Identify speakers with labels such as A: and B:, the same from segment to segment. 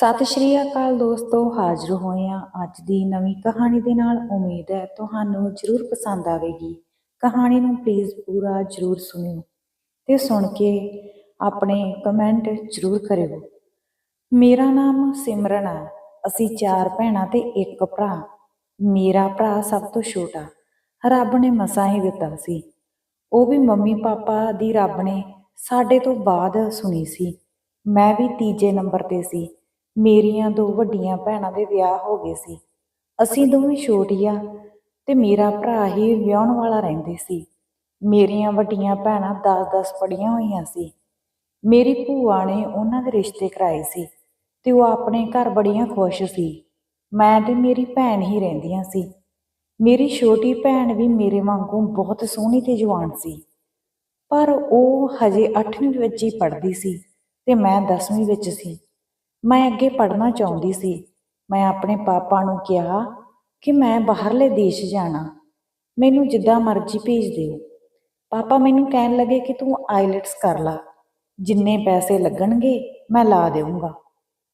A: ਸਤਿ ਸ਼੍ਰੀ ਅਕਾਲ ਦੋਸਤੋ, ਹਾਜ਼ਰ ਹੋਏ ਹਾਂ ਅੱਜ ਦੀ ਨਵੀਂ ਕਹਾਣੀ ਦੇ ਨਾਲ ਉਮੀਦ ਹੈ ਤੁਹਾਨੂੰ ਜ਼ਰੂਰ ਪਸੰਦ ਆਵੇਗੀ। ਕਹਾਣੀ ਨੂੰ ਪਲੀਜ਼ ਪੂਰਾ ਜ਼ਰੂਰ ਸੁਣਿਓ ਤੇ ਸੁਣ ਕੇ ਆਪਣੇ ਕਮੈਂਟ ਜ਼ਰੂਰ ਕਰਿਓ। ਮੇਰਾ ਨਾਮ ਸਿਮਰਨ ਹੈ ਅਸੀਂ ਚਾਰ ਭੈਣਾਂ ਤੇ ਇੱਕ ਭਰਾ। ਮੇਰਾ ਭਰਾ ਸਭ ਤੋਂ ਛੋਟਾ, ਰੱਬ ਨੇ ਮਸਾਂ ਹੀ ਦਿੱਤਾ ਸੀ। ਉਹ ਵੀ ਮੰਮੀ ਪਾਪਾ ਦੀ ਰੱਬ ਨੇ ਸਾਡੇ ਤੋਂ ਬਾਅਦ ਸੁਣੀ ਸੀ। ਮੈਂ ਵੀ ਤੀਜੇ ਨੰਬਰ ਤੇ ਸੀ। ਮੇਰੀਆਂ ਦੋ ਵੱਡੀਆਂ ਭੈਣਾਂ ਦੇ ਵਿਆਹ ਹੋ ਗਏ ਸੀ। ਅਸੀਂ ਦੋਵੇਂ ਛੋਟੀਆਂ ਤੇ ਮੇਰਾ ਭਰਾ ਹੀ ਵਿਆਹਣ ਵਾਲਾ ਰਹਿੰਦੇ ਸੀ। ਮੇਰੀਆਂ ਵੱਡੀਆਂ ਭੈਣਾਂ 10-10 ਪੜੀਆਂ ਹੋਈਆਂ ਸੀ। ਮੇਰੀ ਭੂਆ ਨੇ ਉਹਨਾਂ ਦੇ ਰਿਸ਼ਤੇ ਕਰਾਏ ਸੀ ਤੇ ਉਹ ਆਪਣੇ ਘਰ ਬੜੀਆਂ ਖੁਸ਼ ਸੀ। ਮੈਂ ਤੇ ਮੇਰੀ ਭੈਣ ਹੀ ਰਹਿੰਦੀਆਂ ਸੀ। ਮੇਰੀ ਛੋਟੀ ਭੈਣ ਵੀ ਮੇਰੇ ਵਾਂਗੂ ਬਹੁਤ ਸੋਹਣੀ ਤੇ ਜਵਾਨ ਸੀ। ਪਰ ਉਹ ਹਜੇ 8ਵੀਂ ਵਿੱਚ ਹੀ ਪੜ੍ਹਦੀ ਸੀ ਤੇ ਮੈਂ 10ਵੀਂ ਵਿੱਚ ਸੀ। ਮੈਂ ਅੱਗੇ ਪੜ੍ਹਨਾ ਚਾਹੁੰਦੀ ਸੀ। ਮੈਂ ਆਪਣੇ ਪਾਪਾ ਨੂੰ ਕਿਹਾ ਕਿ ਮੈਂ ਬਾਹਰਲੇ ਦੇਸ਼ ਜਾਣਾ। ਮੈਨੂੰ ਜਿੱਦਾਂ ਮਰਜ਼ੀ ਭੇਜ ਦਿਓ। ਪਾਪਾ ਮੈਨੂੰ ਕਹਿਣ ਲੱਗੇ ਕਿ ਤੂੰ ਆਈਲਟਸ ਕਰ ਲਾ। ਜਿੰਨੇ ਪੈਸੇ ਲੱਗਣਗੇ ਮੈਂ ਲਾ ਦੇਵਾਂਗਾ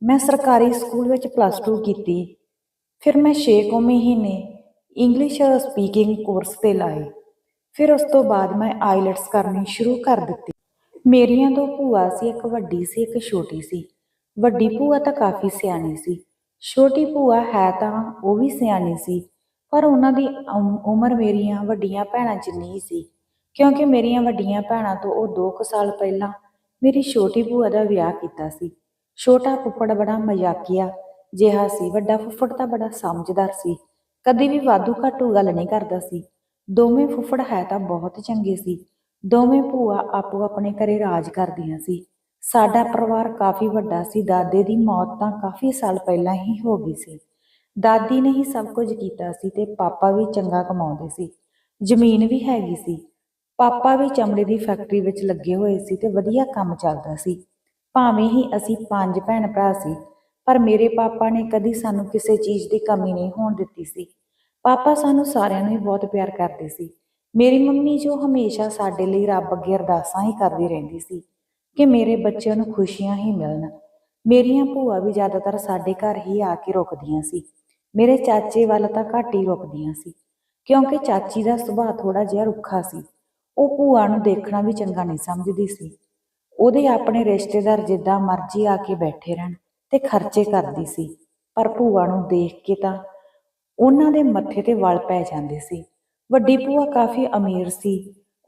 A: ਮੈਂ ਸਰਕਾਰੀ ਸਕੂਲ ਵਿੱਚ ਪਲੱਸ 2 ਕੀਤੀ। ਫਿਰ ਮੈਂ 6 ਕੁ ਮਹੀਨੇ ਇੰਗਲਿਸ਼ ਸਪੀਕਿੰਗ ਕੋਰਸ ਤੇ ਲਾਏ। ਫਿਰ ਉਸ ਤੋਂ ਬਾਅਦ ਮੈਂ ਆਈਲਟਸ ਕਰਨੀ ਸ਼ੁਰੂ ਕਰ ਦਿੱਤੀ। ਮੇਰੀਆਂ ਦੋ ਭੂਆ ਸੀ, ਇੱਕ ਵੱਡੀ ਸੀ, ਇੱਕ ਛੋਟੀ ਸੀ। ਵੱਡੀ ਭੂਆ ਤਾਂ ਕਾਫੀ ਸਿਆਣੀ ਸੀ। ਛੋਟੀ ਭੂਆ ਹੈ ਤਾਂ ਉਹ ਵੀ ਸਿਆਣੀ ਸੀ ਪਰ ਉਹਨਾਂ ਦੀ ਉਮ- ਉਮਰ ਮੇਰੀਆਂ ਵੱਡੀਆਂ ਭੈਣਾਂ ਜਿੰਨੀ ਹੀ ਸੀ ਕਿਉਂਕਿ ਮੇਰੀਆਂ ਵੱਡੀਆਂ ਭੈਣਾਂ ਤੋਂ ਉਹ 2 ਕੁ ਸਾਲ ਪਹਿਲਾਂ ਮੇਰੀ ਛੋਟੀ ਭੂਆ ਦਾ ਵਿਆਹ ਕੀਤਾ ਸੀ। ਛੋਟਾ ਫੁੱਫੜ ਬੜਾ ਮਜ਼ਾਕੀਆ ਜਿਹਾ ਸੀ ਵੱਡਾ ਫੁੱਫੜ ਤਾਂ ਬੜਾ ਸਮਝਦਾਰ ਸੀ ਕਦੀ ਵੀ ਵਾਧੂ ਘਾਟੂ ਗੱਲ ਨਹੀਂ ਕਰਦਾ ਸੀ। ਦੋਵੇਂ ਫੁੱਫੜ ਹੈ ਤਾਂ ਬਹੁਤ ਚੰਗੇ ਸੀ ਦੋਵੇਂ ਭੂਆ ਆਪੋ ਆਪਣੇ ਘਰੇ ਰਾਜ ਕਰਦੀਆਂ ਸੀ। ਸਾਡਾ ਪਰਿਵਾਰ ਕਾਫੀ ਵੱਡਾ ਸੀ। ਦਾਦੇ ਦੀ ਮੌਤ ਤਾਂ ਕਾਫੀ ਸਾਲ ਪਹਿਲਾਂ ਹੀ ਹੋ ਗਈ ਸੀ। ਦਾਦੀ ਨੇ ਹੀ ਸਭ ਕੁਝ ਕੀਤਾ ਸੀ ਤੇ ਪਾਪਾ ਵੀ ਚੰਗਾ ਕਮਾਉਂਦੇ ਸੀ। ਜ਼ਮੀਨ ਵੀ ਹੈਗੀ ਸੀ। ਪਾਪਾ ਵੀ ਚਮੜੇ ਦੀ ਫੈਕਟਰੀ ਵਿੱਚ ਲੱਗੇ ਹੋਏ ਸੀ ਤੇ ਵਧੀਆ ਕੰਮ ਚੱਲਦਾ ਸੀ। ਭਾਵੇਂ ਹੀ ਅਸੀਂ ਪੰਜ ਭੈਣ ਭਰਾ ਸੀ, ਪਰ ਮੇਰੇ ਪਾਪਾ ਨੇ ਕਦੀ ਸਾਨੂੰ ਕਿਸੇ ਚੀਜ਼ ਦੀ ਕਮੀ ਨਹੀਂ ਹੋਣ ਦਿੱਤੀ ਸੀ। ਪਾਪਾ ਸਾਨੂੰ ਸਾਰਿਆਂ ਨੂੰ ਹੀ ਬਹੁਤ ਪਿਆਰ ਕਰਦੇ ਸੀ। ਮੇਰੀ ਮੰਮੀ ਜੋ ਹਮੇਸ਼ਾ ਸਾਡੇ ਲਈ ਰੱਬ ਅੱਗੇ ਅਰਦਾਸਾਂ ਹੀ ਕਰਦੀ ਰਹਿੰਦੀ ਸੀ। ਕਿ ਮੇਰੇ ਬੱਚਿਆਂ ਨੂੰ ਖੁਸ਼ੀਆਂ ਹੀ ਮਿਲਣ। ਮੇਰੀਆਂ ਭੂਆ ਵੀ ਜ਼ਿਆਦਾਤਰ ਸਾਡੇ ਘਰ ਹੀ ਆ ਕੇ ਰੁਕਦੀਆਂ ਸੀ। ਮੇਰੇ ਚਾਚੇ ਵੱਲ ਤਾਂ ਘੱਟ ਹੀ ਰੁਕਦੀਆਂ ਸੀ, ਕਿਉਂਕਿ ਚਾਚੀ ਦਾ ਸੁਭਾਅ ਥੋੜਾ ਜਿਹਾ ਰੁੱਖਾ ਸੀ। ਉਹ ਭੂਆ ਨੂੰ ਦੇਖਣਾ ਵੀ ਚੰਗਾ ਨਹੀਂ ਸਮਝਦੀ ਸੀ। ਉਹਦੇ ਆਪਣੇ ਰਿਸ਼ਤੇਦਾਰ ਜਿੱਦਾਂ ਮਰਜ਼ੀ ਆ ਕੇ ਬੈਠੇ ਰਹਿਣ ਤੇ ਖਰਚੇ ਕਰਦੀ ਸੀ, ਪਰ ਭੂਆ ਨੂੰ ਦੇਖ ਕੇ ਤਾਂ ਉਹਨਾਂ ਦੇ ਮੱਥੇ ਤੇ ਵਲ ਪੈ ਜਾਂਦੇ ਸੀ। ਵੱਡੀ ਭੂਆ ਕਾਫੀ ਅਮੀਰ ਸੀ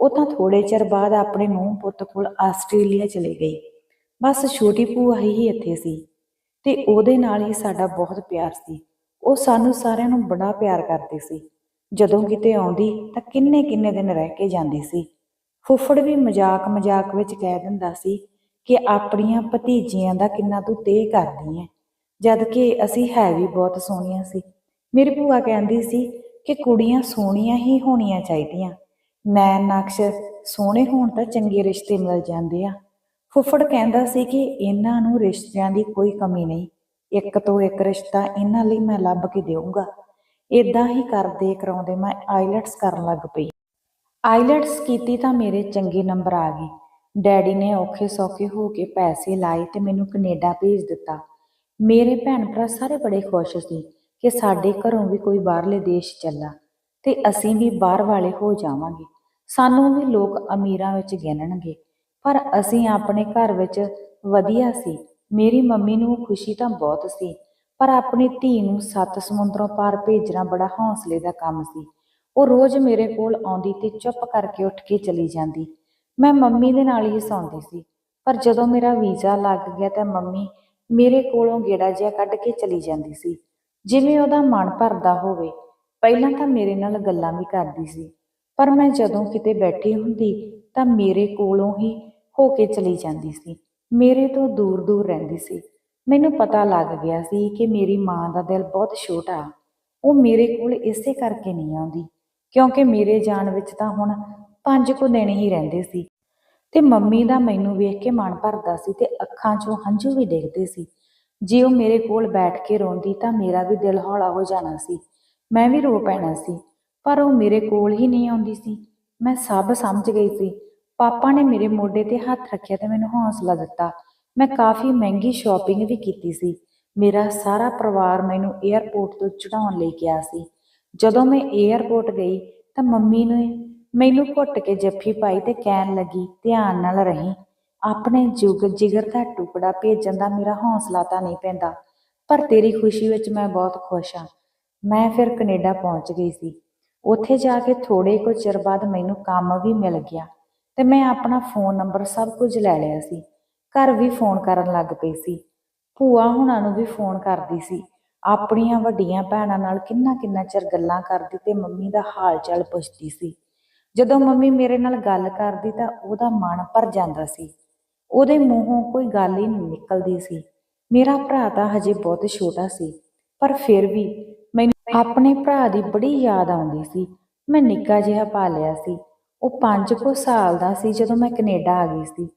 A: ਉਹ ਤਾਂ ਥੋੜੇ ਚਿਰ ਬਾਅਦ ਆਪਣੇ ਨੂੰਹ ਪੁੱਤ ਕੋਲ ਆਸਟ੍ਰੇਲੀਆ ਚਲੇ ਗਈ। ਬਸ ਛੋਟੀ ਭੂਆ ਹੀ ਇੱਥੇ ਸੀ ਤੇ ਉਹਦੇ ਨਾਲ ਹੀ ਸਾਡਾ ਬਹੁਤ ਪਿਆਰ ਸੀ। ਉਹ ਸਾਨੂੰ ਸਾਰਿਆਂ ਨੂੰ ਬੜਾ ਪਿਆਰ ਕਰਦੀ ਸੀ। ਜਦੋਂ ਕਿਤੇ ਆਉਂਦੀ ਤਾਂ ਕਿੰਨੇ ਕਿੰਨੇ ਦਿਨ ਰਹਿ ਕੇ ਜਾਂਦੀ ਸੀ। ਫੁੱਫੜ ਵੀ ਮਜ਼ਾਕ ਮਜ਼ਾਕ ਵਿੱਚ ਕਹਿ ਦਿੰਦਾ ਸੀ ਕਿ ਆਪਣੀਆਂ ਭਤੀਜੀਆਂ ਦਾ ਕਿੰਨਾ ਤੂੰ ਤੇ ਕਰਦੀ ਐ। ਜਦ ਕਿ ਅਸੀਂ ਹੈ ਵੀ ਬਹੁਤ ਸੋਹਣੀਆਂ ਸੀ। ਮੇਰੀ ਭੂਆ ਕਹਿੰਦੀ ਸੀ ਕਿ ਕੁੜੀਆਂ ਸੋਹਣੀਆਂ ਹੀ ਹੋਣੀਆਂ ਚਾਹੀਦੀਆਂ। ਨੈਣ ਨਕਸ਼ ਸੋਹਣੇ ਹੋਣ ਤਾਂ ਚੰਗੇ ਰਿਸ਼ਤੇ ਮਿਲ ਜਾਂਦੇ ਆ। ਫੁੱਫੜ ਕਹਿੰਦਾ ਸੀ ਕਿ ਇਹਨਾਂ ਨੂੰ ਰਿਸ਼ਤਿਆਂ ਦੀ ਕੋਈ ਕਮੀ ਨਹੀਂ। ਇੱਕ ਤੋਂ ਇੱਕ ਰਿਸ਼ਤਾ ਇਹਨਾਂ ਲਈ ਮੈਂ ਲੱਭ ਕੇ ਦੇਵਾਂਗਾ ਇਦਾਂ ਹੀ ਕਰਦੇ ਕਰਾਉਂਦੇ ਮੈਂ ਆਈਲਟਸ ਕਰਨ ਲੱਗ ਪਈ। ਆਈਲਟਸ ਕੀਤੀ ਤਾਂ ਮੇਰੇ ਚੰਗੇ ਨੰਬਰ ਆ ਗਏ। ਡੈਡੀ ਨੇ ਔਖੇ ਸੌਖੇ ਹੋ ਕੇ ਪੈਸੇ ਲਾਏ ਤੇ ਮੈਨੂੰ ਕੈਨੇਡਾ ਭੇਜ ਦਿੱਤਾ। ਮੇਰੇ ਭੈਣ ਭਰਾ ਸਾਰੇ ਬੜੇ ਖੁਸ਼ ਸੀ ਕਿ ਸਾਡੇ ਘਰੋਂ ਵੀ ਕੋਈ ਬਾਹਰਲੇ ਦੇਸ਼ ਚੱਲਾ। ਤੇ ਅਸੀਂ ਵੀ ਬਾਹਰ ਵਾਲੇ ਹੋ ਜਾਵਾਂਗੇ। ਸਾਨੂੰ ਵੀ ਲੋਕ ਅਮੀਰਾਂ ਵਿੱਚ ਗਿਣਨਗੇ। ਪਰ ਅਸੀਂ ਆਪਣੇ ਘਰ ਵਿੱਚ ਵਧੀਆ ਸੀ। ਮੇਰੀ ਮੰਮੀ ਨੂੰ ਖੁਸ਼ੀ ਤਾਂ ਬਹੁਤ ਸੀ, ਪਰ ਆਪਣੀ ਧੀ ਨੂੰ ਸੱਤ ਸਮੁੰਦਰੋਂ ਪਾਰ ਭੇਜਣਾ ਬੜਾ ਹੌਸਲੇ ਦਾ ਕੰਮ ਸੀ। ਉਹ ਰੋਜ਼ ਮੇਰੇ ਕੋਲ ਆਉਂਦੀ ਤੇ ਚੁੱਪ ਕਰਕੇ ਉੱਠ ਕੇ ਚਲੀ ਜਾਂਦੀ। ਮੈਂ ਮੰਮੀ ਦੇ ਨਾਲ ਹੀ ਸੌਂਦੀ ਸੀ, ਪਰ ਜਦੋਂ ਮੇਰਾ ਵੀਜ਼ਾ ਲੱਗ ਗਿਆ ਤਾਂ ਮੰਮੀ ਮੇਰੇ ਕੋਲੋਂ ਗੇੜਾ ਜਿਹਾ ਕੱਢ ਕੇ ਚਲੀ ਜਾਂਦੀ ਸੀ। ਜਿਵੇਂ ਉਹਦਾ ਮਨ ਭਰਦਾ ਹੋਵੇ ਪਹਿਲਾਂ ਤਾਂ ਮੇਰੇ ਨਾਲ ਗੱਲਾਂ ਵੀ ਕਰਦੀ ਸੀ, ਪਰ ਮੈਂ ਜਦੋਂ ਕਿਤੇ ਬੈਠੀ ਹੁੰਦੀ ਤਾਂ ਮੇਰੇ ਕੋਲੋਂ ਹੀ ਹੋ ਕੇ ਚਲੀ ਜਾਂਦੀ ਸੀ, ਮੇਰੇ ਤੋਂ ਦੂਰ ਦੂਰ ਰਹਿੰਦੀ ਸੀ। ਮੈਨੂੰ ਪਤਾ ਲੱਗ ਗਿਆ ਸੀ ਕਿ ਮੇਰੀ ਮਾਂ ਦਾ ਦਿਲ ਬਹੁਤ ਛੋਟਾ, ਉਹ ਮੇਰੇ ਕੋਲ ਇਸੇ ਕਰਕੇ ਨਹੀਂ ਆਉਂਦੀ, ਕਿਉਂਕਿ ਮੇਰੇ ਜਾਣ ਵਿੱਚ ਤਾਂ ਹੁਣ ਪੰਜ ਕੁ ਦਿਨ ਹੀ ਰਹਿੰਦੇ ਸੀ ਤੇ ਮੰਮੀ ਦਾ ਮੈਨੂੰ ਵੇਖ ਕੇ ਮਨ ਭਰਦਾ ਸੀ ਤੇ ਅੱਖਾਂ 'ਚੋਂ ਹੰਝੂ ਵੀ ਡਿੱਗਦੇ ਸੀ। ਜੇ ਉਹ ਮੇਰੇ ਕੋਲ ਬੈਠ ਕੇ ਰੋਂਦੀ ਤਾਂ ਮੇਰਾ ਵੀ ਦਿਲ ਹੌਲਾ ਹੋ ਜਾਣਾ ਸੀ। ਮੈਂ ਵੀ ਰੋ ਪੈਣਾ ਸੀ, ਪਰ ਉਹ ਮੇਰੇ ਕੋਲ ਹੀ ਨਹੀਂ ਆਉਂਦੀ ਸੀ। ਮੈਂ ਸਭ ਸਮਝ ਗਈ ਸੀ। ਪਾਪਾ ਨੇ ਮੇਰੇ ਮੋਢੇ ਤੇ ਹੱਥ ਰੱਖਿਆ ਤੇ ਮੈਨੂੰ ਹੌਸਲਾ ਦਿੱਤਾ। ਮੈਂ ਕਾਫੀ ਮਹਿੰਗੀ ਸ਼ਾਪਿੰਗ ਵੀ ਕੀਤੀ ਸੀ। ਮੇਰਾ ਸਾਰਾ ਪਰਿਵਾਰ ਮੈਨੂੰ 에ਅਰਪੋਰਟ ਤੋਂ ਚੜਾਉਣ ਲਈ ਗਿਆ ਸੀ। ਜਦੋਂ ਮੈਂ 에ਅਰਪੋਰਟ ਗਈ ਤਾਂ ਮੰਮੀ ਨੇ ਮੈਨੂੰ ਘੁੱਟ ਕੇ ਜੱਫੀ ਪਾਈ ਤੇ ਕਹਿਣ ਲੱਗੀ, ਧਿਆਨ ਨਾਲ ਰਹੀਂ। ਆਪਣੇ ਜੁਗ ਜਿਗਰ ਦਾ ਟੁਕੜਾ ਭੇਜਣ ਦਾ ਮੇਰਾ ਹੌਸਲਾ ਤਾਂ ਨਹੀਂ ਪੈਂਦਾ, ਪਰ ਤੇਰੀ ਖੁਸ਼ੀ ਵਿੱਚ ਮੈਂ ਬਹੁਤ ਖੁਸ਼ ਹਾਂ। ਮੈਂ ਫਿਰ ਕੈਨੇਡਾ ਪਹੁੰਚ ਗਈ ਸੀ। ਉੱਥੇ ਜਾ ਕੇ ਥੋੜੇ ਕੁ ਚਿਰ ਬਾਅਦ ਮੈਨੂੰ ਕੰਮ ਵੀ ਮਿਲ ਗਿਆ ਤੇ ਮੈਂ ਆਪਣਾ ਫੋਨ ਨੰਬਰ ਸਭ ਕੁਝ ਲੈ ਲਿਆ ਸੀ। ਘਰ ਵੀ ਫੋਨ ਕਰਨ ਲੱਗ ਪਈ ਸੀ। ਭੂਆ ਹੁਣਾਂ ਨੂੰ ਵੀ ਫੋਨ ਕਰਦੀ ਸੀ। ਆਪਣੀਆਂ ਵੱਡੀਆਂ ਭੈਣਾਂ ਨਾਲ ਕਿੰਨਾ ਕਿੰਨਾ ਚਿਰ ਗੱਲਾਂ ਕਰਦੀ ਤੇ ਮੰਮੀ ਦਾ ਹਾਲ ਚਾਲ ਪੁੱਛਦੀ ਸੀ। ਜਦੋਂ ਮੰਮੀ ਮੇਰੇ ਨਾਲ ਗੱਲ ਕਰਦੀ ਤਾਂ ਉਹਦਾ ਮਨ ਭਰ ਜਾਂਦਾ ਸੀ। ਉਹਦੇ ਮੂੰਹੋਂ ਕੋਈ ਗੱਲ ਹੀ ਨਹੀਂ ਨਿਕਲਦੀ ਸੀ। ਮੇਰਾ ਭਰਾ ਤਾਂ ਹਜੇ ਬਹੁਤ ਛੋਟਾ ਸੀ, ਪਰ ਫਿਰ ਵੀ ਮੈਨੂੰ ਆਪਣੇ ਭਰਾ ਦੀ ਬੜੀ ਯਾਦ ਆਉਂਦੀ ਸੀ। ਮੈਂ ਨਿੱਕਾ ਜਿਹਾ ਪਾਲਿਆ ਸੀ। ਉਹ 5 ਕੁ ਸਾਲ ਦਾ ਸੀ ਜਦੋਂ ਮੈਂ ਕੈਨੇਡਾ ਆ ਗਈ ਸੀ।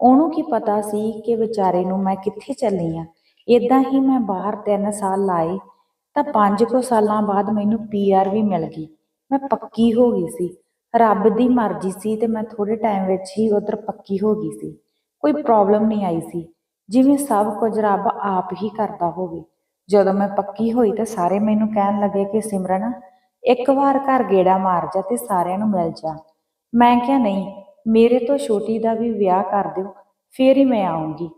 A: ਉਹਨੂੰ ਕੀ ਪਤਾ ਸੀ ਕਿ ਵਿਚਾਰੇ ਨੂੰ ਮੈਂ ਕਿੱਥੇ ਚੱਲੀ ਆ। ਇਦਾਂ ਹੀ ਮੈਂ ਬਾਹਰ 3 ਸਾਲ ਲਾਏ ਤਾਂ 5 ਕੁ ਸਾਲਾਂ ਬਾਅਦ ਮੈਨੂੰ ਪੀਆਰ ਵੀ ਮਿਲ ਗਈ। ਮੈਂ ਪੱਕੀ ਹੋ ਗਈ ਸੀ। ਰੱਬ ਦੀ ਮਰਜ਼ੀ ਸੀ ਤੇ ਮੈਂ ਥੋੜੇ ਟਾਈਮ ਵਿੱਚ ਹੀ ਉਧਰ ਪੱਕੀ ਹੋ ਗਈ ਸੀ। ਕੋਈ ਪ੍ਰੋਬਲਮ ਨਹੀਂ ਆਈ ਸੀ। ਜਿਵੇਂ ਸਭ ਕੁਝ ਰੱਬ ਆਪ ਹੀ ਕਰਦਾ ਹੋਵੇ। ਜਦੋਂ ਮੈਂ ਪੱਕੀ ਹੋਈ ਤਾਂ ਸਾਰੇ ਮੈਨੂੰ ਕਹਿਣ ਲੱਗੇ ਕਿ ਸਿਮਰਨ, ਇੱਕ ਵਾਰ ਘਰ ਗੇੜਾ ਮਾਰ ਜਾ ਤੇ ਸਾਰਿਆਂ ਨੂੰ ਮਿਲ ਜਾ। ਮੈਂ ਕਿਹਾ, ਨਹੀਂ, ਮੇਰੇ ਤੋਂ ਛੋਟੀ ਦਾ ਵੀ ਵਿਆਹ ਕਰ ਦਿਓ, ਫੇਰ ਹੀ ਮੈਂ ਆਉਂਗੀ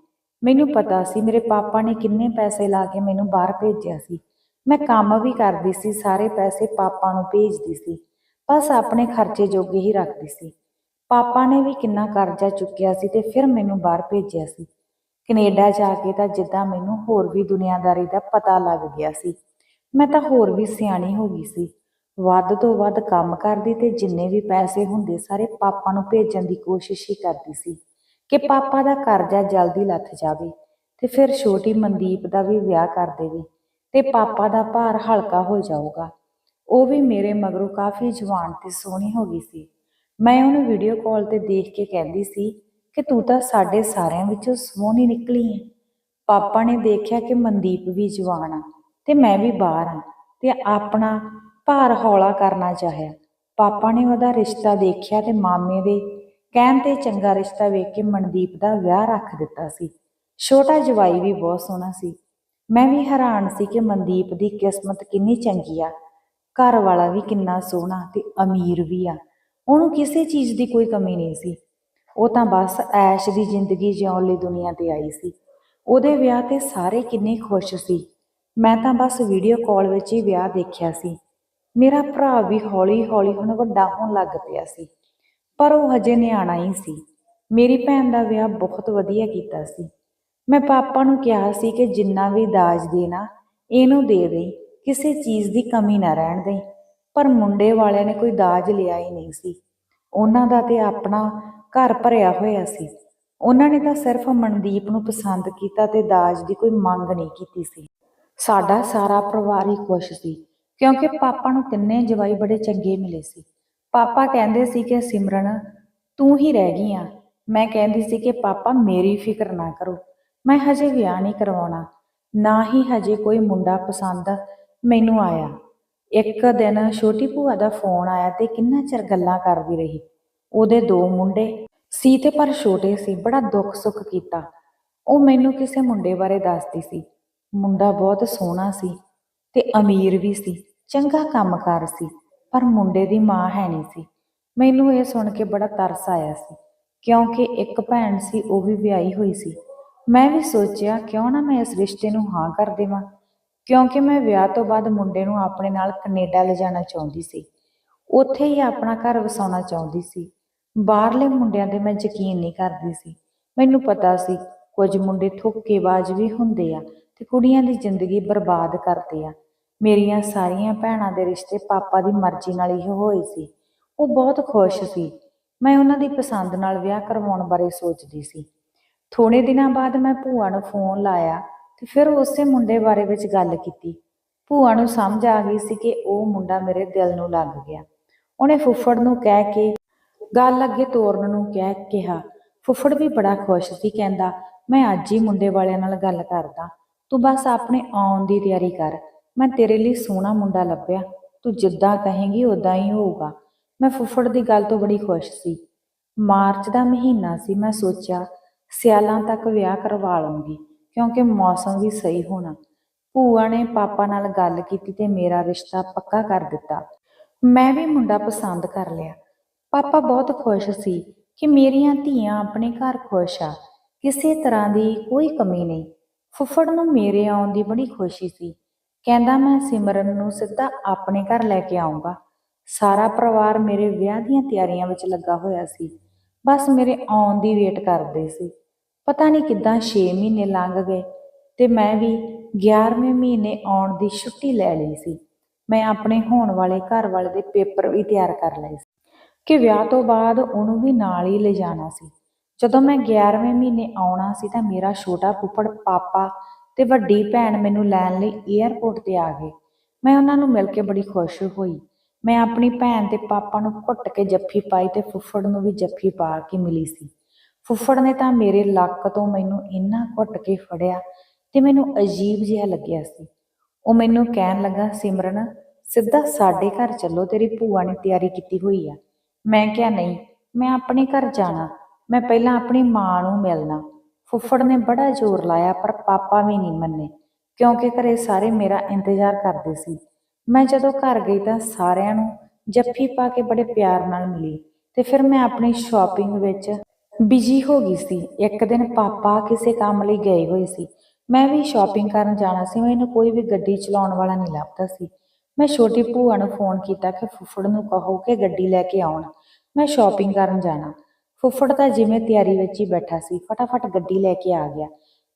A: ਮੈਨੂੰ ਪਤਾ ਸੀ ਮੇਰੇ ਪਾਪਾ ਨੇ ਕਿੰਨੇ ਪੈਸੇ ਲਾ ਕੇ ਮੈਨੂੰ ਬਾਹਰ ਭੇਜਿਆ ਸੀ। ਮੈਂ ਕੰਮ ਵੀ ਕਰਦੀ ਸੀ, ਸਾਰੇ ਪੈਸੇ ਪਾਪਾ ਨੂੰ ਭੇਜਦੀ ਸੀ, ਬਸ ਆਪਣੇ ਖਰਚੇ ਜੋਗੇ ਹੀ ਰੱਖਦੀ ਸੀ। ਪਾਪਾ ਨੇ ਵੀ ਕਿੰਨਾ ਕਰਜ਼ਾ ਚੁੱਕਿਆ ਸੀ ਤੇ ਫਿਰ ਮੈਨੂੰ ਬਾਹਰ ਭੇਜਿਆ ਸੀ। ਕੈਨੇਡਾ ਜਾ ਕੇ ਤਾਂ ਜਿੱਦਾਂ ਮੈਨੂੰ ਹੋਰ ਵੀ ਦੁਨੀਆਦਾਰੀ ਦਾ ਪਤਾ ਲੱਗ ਗਿਆ ਸੀ। ਮੈਂ ਤਾਂ ਹੋਰ ਵੀ ਸਿਆਣੀ ਹੋ ਗਈ ਸੀ। ਵੱਧ ਤੋਂ ਵੱਧ ਕੰਮ ਕਰਦੀ ਤੇ ਜਿੰਨੇ ਵੀ ਪੈਸੇ ਹੁੰਦੇ ਸਾਰੇ ਪਾਪਾ ਨੂੰ ਭੇਜਣ ਦੀ ਕੋਸ਼ਿਸ਼ ਹੀ ਕਰਦੀ ਸੀ ਕਿ ਪਾਪਾ ਦਾ ਕਰਜ਼ਾ ਜਲਦੀ ਲੱਥ ਜਾਵੇ ਤੇ ਫਿਰ ਛੋਟੀ ਮਨਦੀਪ ਦਾ ਵੀ ਵਿਆਹ ਕਰ ਦੇਵੇ ਤੇ ਪਾਪਾ ਦਾ ਭਾਰ ਹਲਕਾ ਹੋ ਜਾਊਗਾ। ਉਹ ਵੀ ਮੇਰੇ ਮਗਰੋਂ ਕਾਫੀ ਜਵਾਨ ਤੇ ਸੋਹਣੀ ਹੋ ਗਈ ਸੀ। ਮੈਂ ਉਹਨੂੰ ਵੀਡੀਓ ਕਾਲ ਤੇ ਦੇਖ ਕੇ ਕਹਿੰਦੀ ਸੀ ਕਿ ਤੂੰ ਤਾਂ ਸਾਡੇ ਸਾਰਿਆਂ ਵਿੱਚੋਂ ਸੋਹਣੀ ਨਿਕਲੀ ਹੈ ਪਾਪਾ ਨੇ ਦੇਖਿਆ ਕਿ ਮਨਦੀਪ ਵੀ ਜਵਾਨ ਆ ਤੇ ਮੈਂ ਵੀ ਬਾਹਰ ਆ ਤੇ ਆਪਣਾ ਭਾਰ ਹੌਲਾ ਕਰਨਾ ਚਾਹਿਆ। ਪਾਪਾ ਨੇ ਉਹਦਾ ਰਿਸ਼ਤਾ ਦੇਖਿਆ ਤੇ ਮਾਮੇ ਦੇ ਕਹਿਣ ਤੇ ਚੰਗਾ ਰਿਸ਼ਤਾ ਵੇਖ ਕੇ ਮਨਦੀਪ ਦਾ ਵਿਆਹ ਰੱਖ ਦਿੱਤਾ ਸੀ। ਛੋਟਾ ਜਵਾਈ ਵੀ ਬਹੁਤ ਸੋਹਣਾ ਸੀ। ਮੈਂ ਵੀ ਹੈਰਾਨ ਸੀ ਕਿ ਮਨਦੀਪ ਦੀ ਕਿਸਮਤ ਕਿੰਨੀ ਚੰਗੀ ਆ। ਘਰ ਵਾਲਾ ਵੀ ਕਿੰਨਾ ਸੋਹਣਾ ਤੇ ਅਮੀਰ ਵੀ ਆ। ਉਹਨੂੰ ਕਿਸੇ ਚੀਜ਼ ਦੀ ਕੋਈ ਕਮੀ ਨਹੀਂ ਸੀ। ਉਹ ਤਾਂ ਬਸ ਐਸ਼ ਦੀ ਜ਼ਿੰਦਗੀ ਜਿਉਣ ਲਈ ਦੁਨੀਆ ਤੇ ਆਈ ਸੀ। ਉਹਦੇ ਵਿਆਹ ਤੇ ਸਾਰੇ ਕਿੰਨੇ ਖੁਸ਼ ਸੀ। ਮੈਂ ਤਾਂ ਬਸ ਵੀਡੀਓ ਕਾਲ ਵਿੱਚ ਹੀ ਵਿਆਹ ਦੇਖਿਆ ਸੀ। ਮੇਰਾ ਭਰਾ ਵੀ ਹੌਲੀ ਹੌਲੀ ਹੁਣ ਵੱਡਾ ਹੋਣ ਲੱਗ ਪਿਆ ਸੀ। ਪਰ ਉਹ ਹਜੇ ਨਿਆਣਾ ਹੀ ਸੀ। ਮੇਰੀ ਭੈਣ ਦਾ ਵਿਆਹ ਬਹੁਤ ਵਧੀਆ ਕੀਤਾ ਸੀ। ਮੈਂ ਪਾਪਾ ਨੂੰ ਕਿਹਾ ਸੀ ਕਿ ਜਿੰਨਾ ਵੀ ਦਾਜ ਦੇਣਾ ਇਹਨੂੰ ਦੇ ਦੇ, ਕਿਸੇ ਚੀਜ਼ ਦੀ ਕਮੀ ਨਾ ਰਹਿਣ ਦੇ। ਪਰ ਮੁੰਡੇ ਵਾਲਿਆਂ ਨੇ ਕੋਈ ਦਾਜ ਲਿਆ ਹੀ ਨਹੀਂ ਸੀ। ਉਹਨਾਂ ਦਾ ਤੇ ਆਪਣਾ ਘਰ ਭਰਿਆ ਹੋਇਆ ਸੀ। ਉਹਨਾਂ ਨੇ ਤਾਂ ਸਿਰਫ ਮਨਦੀਪ ਨੂੰ ਪਸੰਦ ਕੀਤਾ ਤੇ ਦਾਜ ਦੀ ਕੋਈ ਮੰਗ ਨਹੀਂ ਕੀਤੀ ਸੀ। ਸਾਡਾ ਸਾਰਾ ਪਰਿਵਾਰ ਹੀ ਖੁਸ਼ ਸੀ, ਕਿਉਂਕਿ ਪਾਪਾ ਨੂੰ ਤਿੰਨੇ ਜਵਾਈ ਬੜੇ ਚੰਗੇ ਮਿਲੇ ਸੀ। ਪਾਪਾ ਕਹਿੰਦੇ ਸੀ ਕਿ, ਸਿਮਰਨ, ਤੂੰ ਹੀ ਰਹਿ ਗਈ ਆ। ਮੈਂ ਕਹਿੰਦੀ ਸੀ ਕਿ, ਪਾਪਾ, ਮੇਰੀ ਫਿਕਰ ਨਾ ਕਰੋ। ਮੈਂ ਹਜੇ ਵਿਆਹ ਨਹੀਂ ਕਰਵਾਉਣਾ। ਨਾ ਹੀ ਹਜੇ ਕੋਈ ਮੁੰਡਾ ਪਸੰਦ ਮੈਨੂੰ ਆਇਆ। ਇੱਕ ਦਿਨ ਛੋਟੀ ਭੂਆ ਦਾ ਫੋਨ ਆਇਆ ਤੇ ਕਿੰਨਾ ਚਿਰ ਗੱਲਾਂ ਕਰਦੀ ਰਹੀ। ਉਹਦੇ ਦੋ ਮੁੰਡੇ ਸੀ ਤੇ ਪਰ ਛੋਟੇ ਸੀ, ਬੜਾ ਦੁੱਖ ਸੁੱਖ ਕੀਤਾ। ਉਹ ਮੈਨੂੰ ਕਿਸੇ ਮੁੰਡੇ ਬਾਰੇ ਦੱਸਦੀ ਸੀ। ਮੁੰਡਾ ਬਹੁਤ ਸੋਹਣਾ ਸੀ ਤੇ ਅਮੀਰ ਵੀ ਸੀ, ਚੰਗਾ ਕੰਮਕਾਰ ਸੀ, ਪਰ ਮੁੰਡੇ ਦੀ ਮਾਂ ਹੈ ਨਹੀਂ ਸੀ। ਮੈਨੂੰ ਇਹ ਸੁਣ ਕੇ ਬੜਾ ਤਰਸ ਆਇਆ ਸੀ, ਕਿਉਂਕਿ ਇੱਕ ਭੈਣ ਸੀ, ਉਹ ਵੀ ਵਿਆਹੀ ਹੋਈ ਸੀ। ਮੈਂ ਵੀ ਸੋਚਿਆ, ਕਿਉਂ ਨਾ ਮੈਂ ਇਸ ਰਿਸ਼ਤੇ ਨੂੰ ਹਾਂ ਕਰ ਦੇਵਾਂ? ਕਿਉਂਕਿ ਮੈਂ ਵਿਆਹ ਤੋਂ ਬਾਅਦ ਮੁੰਡੇ ਨੂੰ ਆਪਣੇ ਨਾਲ ਕੈਨੇਡਾ ਲਿਜਾਣਾ ਚਾਹੁੰਦੀ ਸੀ। ਉੱਥੇ ਹੀ ਆਪਣਾ ਘਰ ਵਸਾਉਣਾ ਚਾਹੁੰਦੀ ਸੀ। ਬਾਹਰਲੇ ਮੁੰਡਿਆਂ ਦੇ ਮੈਂ ਯਕੀਨ ਨਹੀਂ ਕਰਦੀ ਸੀ। ਮੈਨੂੰ ਪਤਾ ਸੀ, ਕੁਝ ਮੁੰਡੇ ਧੋਖੇਬਾਜ਼ ਵੀ ਹੁੰਦੇ ਆ ਤੇ ਕੁੜੀਆਂ ਦੀ ਜ਼ਿੰਦਗੀ ਬਰਬਾਦ ਕਰਦੇ ਆ। ਮੇਰੀਆਂ ਸਾਰੀਆਂ ਭੈਣਾਂ ਦੇ ਰਿਸ਼ਤੇ ਪਾਪਾ ਦੀ ਮਰਜ਼ੀ ਨਾਲ ਹੀ ਹੋਏ ਸੀ। ਉਹ ਬਹੁਤ ਖੁਸ਼ ਸੀ। ਮੈਂ ਉਹਨਾਂ ਦੀ ਪਸੰਦ ਨਾਲ ਵਿਆਹ ਕਰਵਾਉਣ ਬਾਰੇ ਸੋਚਦੀ ਸੀ। ਥੋੜੇ ਦਿਨਾਂ ਬਾਅਦ ਮੈਂ ਭੂਆ ਨੂੰ ਫੋਨ ਲਾਇਆ ਤੇ ਫਿਰ ਉਸੇ ਮੁੰਡੇ ਬਾਰੇ ਵਿੱਚ ਗੱਲ ਕੀਤੀ। ਭੂਆ ਨੂੰ ਸਮਝ ਆ ਗਈ ਸੀ ਕਿ ਉਹ ਮੁੰਡਾ ਮੇਰੇ ਦਿਲ ਨੂੰ ਲੱਗ ਗਿਆ। ਉਹਨੇ ਫੁੱਫੜ ਨੂੰ ਕਹਿ ਕੇ ਗੱਲ ਅੱਗੇ ਤੋਰਨ ਨੂੰ ਕਹਿ ਕਿਹਾ, ਫੁੱਫੜ ਵੀ ਬੜਾ ਖੁਸ਼ ਸੀ, ਕਹਿੰਦਾ, ਮੈਂ ਅੱਜ ਹੀ ਮੁੰਡੇ ਵਾਲਿਆਂ ਨਾਲ ਗੱਲ ਕਰਦਾ, ਤੂੰ ਬਸ ਆਪਣੇ ਆਉਣ ਦੀ ਤਿਆਰੀ ਕਰ, ਮੈਂ ਤੇਰੇ ਲਈ ਸੋਹਣਾ ਮੁੰਡਾ ਲੱਭਿਆ, ਤੂੰ ਜਿੱਦਾਂ ਕਹੇਂਗੀ ਉਦਾਂ ਹੀ ਹੋਊਗਾ। ਮੈਂ ਫੁੱਫੜ ਦੀ ਗੱਲ ਤੋਂ ਬੜੀ ਖੁਸ਼ ਸੀ। ਮਾਰਚ ਦਾ ਮਹੀਨਾ ਸੀ, ਮੈਂ ਸੋਚਿਆ, ਸਿਆਲਾਂ ਤੱਕ ਵਿਆਹ ਕਰਵਾ ਲਵਾਂਗੀ ਕਿਉਂਕਿ ਮੌਸਮ ਵੀ ਸਹੀ ਹੋਣਾ। ਭੂਆ ਨੇ ਪਾਪਾ ਨਾਲ ਗੱਲ ਕੀਤੀ ਤੇ ਮੇਰਾ ਰਿਸ਼ਤਾ ਪੱਕਾ ਕਰ ਦਿੱਤਾ। ਮੈਂ ਵੀ ਮੁੰਡਾ ਪਸੰਦ ਕਰ ਲਿਆ। ਪਾਪਾ ਬਹੁਤ ਖੁਸ਼ ਸੀ ਕਿ ਮੇਰੀਆਂ ਧੀਆਂ ਆਪਣੇ ਘਰ ਖੁਸ਼ ਆ। ਕਿਸੇ ਤਰ੍ਹਾਂ ਦੀ ਕੋਈ ਕਮੀ ਨਹੀਂ। ਫੁੱਫੜ ਨੂੰ ਮੇਰੇ ਆਉਣ ਦੀ ਬੜੀ ਖੁਸ਼ੀ ਸੀ। ਕਹਿੰਦਾ, ਮੈਂ ਸਿਮਰਨ ਨੂੰ ਸਿੱਧਾ ਆਪਣੇ ਘਰ ਲੈ ਕੇ ਆਉਂਗਾ ਸਾਰਾ ਪਰਿਵਾਰ ਮੇਰੇ ਵਿਆਹ ਦੀਆਂ ਤਿਆਰੀਆਂ ਵਿੱਚ ਲੱਗਾ ਹੋਇਆ ਸੀ। ਬਸ ਮੇਰੇ ਆਉਣ ਦੀ ਵੇਟ ਕਰਦੇ ਸੀ। ਪਤਾ ਨਹੀਂ ਕਿੱਦਾਂ 6 ਮਹੀਨੇ ਲੰਘ ਗਏ ਤੇ ਮੈਂ ਵੀ 11ਵੇਂ ਮਹੀਨੇ ਆਉਣ ਦੀ ਛੁੱਟੀ ਲੈ ਲਈ ਸੀ। ਮੈਂ ਆਪਣੇ ਹੋਣ ਵਾਲੇ ਘਰ ਵਾਲੇ ਦੇ ਪੇਪਰ ਵੀ ਤਿਆਰ ਕਰ ਲਏ ਸੀ ਕਿ ਵਿਆਹ ਤੋਂ ਬਾਅਦ ਉਹਨੂੰ ਵੀ ਨਾਲ ਹੀ ਲੈ ਜਾਣਾ ਸੀ। ਜਦੋਂ ਮੈਂ 11ਵੇਂ ਮਹੀਨੇ ਆਉਣਾ ਸੀ ਤਾਂ ਮੇਰਾ ਛੋਟਾ ਫੁੱਫੜ ਪਾਪਾ ਤੇ ਵੱਡੀ ਭੈਣ ਮੈਨੂੰ ਲੈਣ ਲਈ 에ਅਰਪੋਰਟ ਤੇ ਆ ਗਏ। ਮੈਂ ਉਹਨਾਂ ਨੂੰ ਮਿਲ ਕੇ ਬੜੀ ਖੁਸ਼ ਹੋਈ। ਮੈਂ ਆਪਣੀ ਭੈਣ ਤੇ ਪਾਪਾ ਨੂੰ ਘੁੱਟ ਕੇ ਜੱਫੀ ਪਾਈ ਤੇ ਫੁੱਫੜ ਨੂੰ ਵੀ ਜੱਫੀ ਪਾ ਕੇ ਮਿਲੀ ਸੀ। ਫੁੱਫੜ ਨੇ ਤਾਂ ਮੇਰੇ ਲੱਕ ਤੋਂ ਮੈਨੂੰ ਇੰਨਾ ਘੁੱਟ ਕੇ ਫੜਿਆ ਤੇ ਮੈਨੂੰ ਅਜੀਬ ਜਿਹਾ ਲੱਗਿਆ ਸੀ। ਉਹ ਮੈਨੂੰ ਕਹਿਣ ਲੱਗਾ, ਸਿਮਰਨ, ਸਿੱਧਾ ਸਾਡੇ ਘਰ ਚੱਲੋ, ਤੇਰੀ ਭੂਆ ਨੇ ਤਿਆਰੀ ਕੀਤੀ ਹੋਈ ਆ। ਮੈਂ ਕਿਹਾ ਨਹੀਂ, ਮੈਂ ਆਪਣੇ ਘਰ ਜਾਣਾ, ਮੈਂ ਪਹਿਲਾਂ ਆਪਣੀ ਮਾਂ ਨੂੰ ਮਿਲਣਾ। ਫੁੱਫੜ ਨੇ ਬੜਾ ਜ਼ੋਰ ਲਾਇਆ, ਪਰ ਪਾਪਾ ਵੀ ਨਹੀਂ ਮੰਨੇ, ਕਿਉਂਕਿ ਘਰੇ ਸਾਰੇ ਮੇਰਾ ਇੰਤਜ਼ਾਰ ਕਰਦੇ ਸੀ। ਮੈਂ ਜਦੋਂ ਘਰ ਗਈ ਤਾਂ ਸਾਰਿਆਂ ਨੂੰ ਜੱਫੀ ਪਾ ਕੇ ਬੜੇ ਪਿਆਰ ਨਾਲ ਮਿਲੀ ਤੇ ਫਿਰ ਮੈਂ ਆਪਣੀ ਸ਼ਾਪਿੰਗ ਵਿੱਚ ਬਿਜ਼ੀ ਹੋ ਗਈ ਸੀ। ਇੱਕ ਦਿਨ ਪਾਪਾ ਕਿਸੇ ਕੰਮ ਲਈ ਗਏ ਹੋਏ ਸੀ। ਮੈਂ ਵੀ ਸ਼ਾਪਿੰਗ ਕਰਨ ਜਾਣਾ ਸੀ, ਮੈਨੂੰ ਕੋਈ ਵੀ ਗੱਡੀ ਚਲਾਉਣ ਵਾਲਾ ਨਹੀਂ ਲੱਭਦਾ ਸੀ। ਮੈਂ ਛੋਟੀ ਭੂਆ ਨੂੰ ਫੋਨ ਕੀਤਾ ਕਿ ਫੁੱਫੜ ਨੂੰ ਕਹੋ ਕਿ ਗੱਡੀ ਲੈ ਕੇ ਆਉਣ। ਮੈਂ ਸ਼ਾਪਿੰਗ ਕਰਨ ਜਾਣਾ। ਫੁੱਫੜ ਤਾਂ ਜਿਵੇਂ ਤਿਆਰੀ ਵਿੱਚ ਹੀ ਬੈਠਾ ਸੀ, ਫਟਾਫਟ ਗੱਡੀ ਲੈ ਕੇ ਆ ਗਿਆ।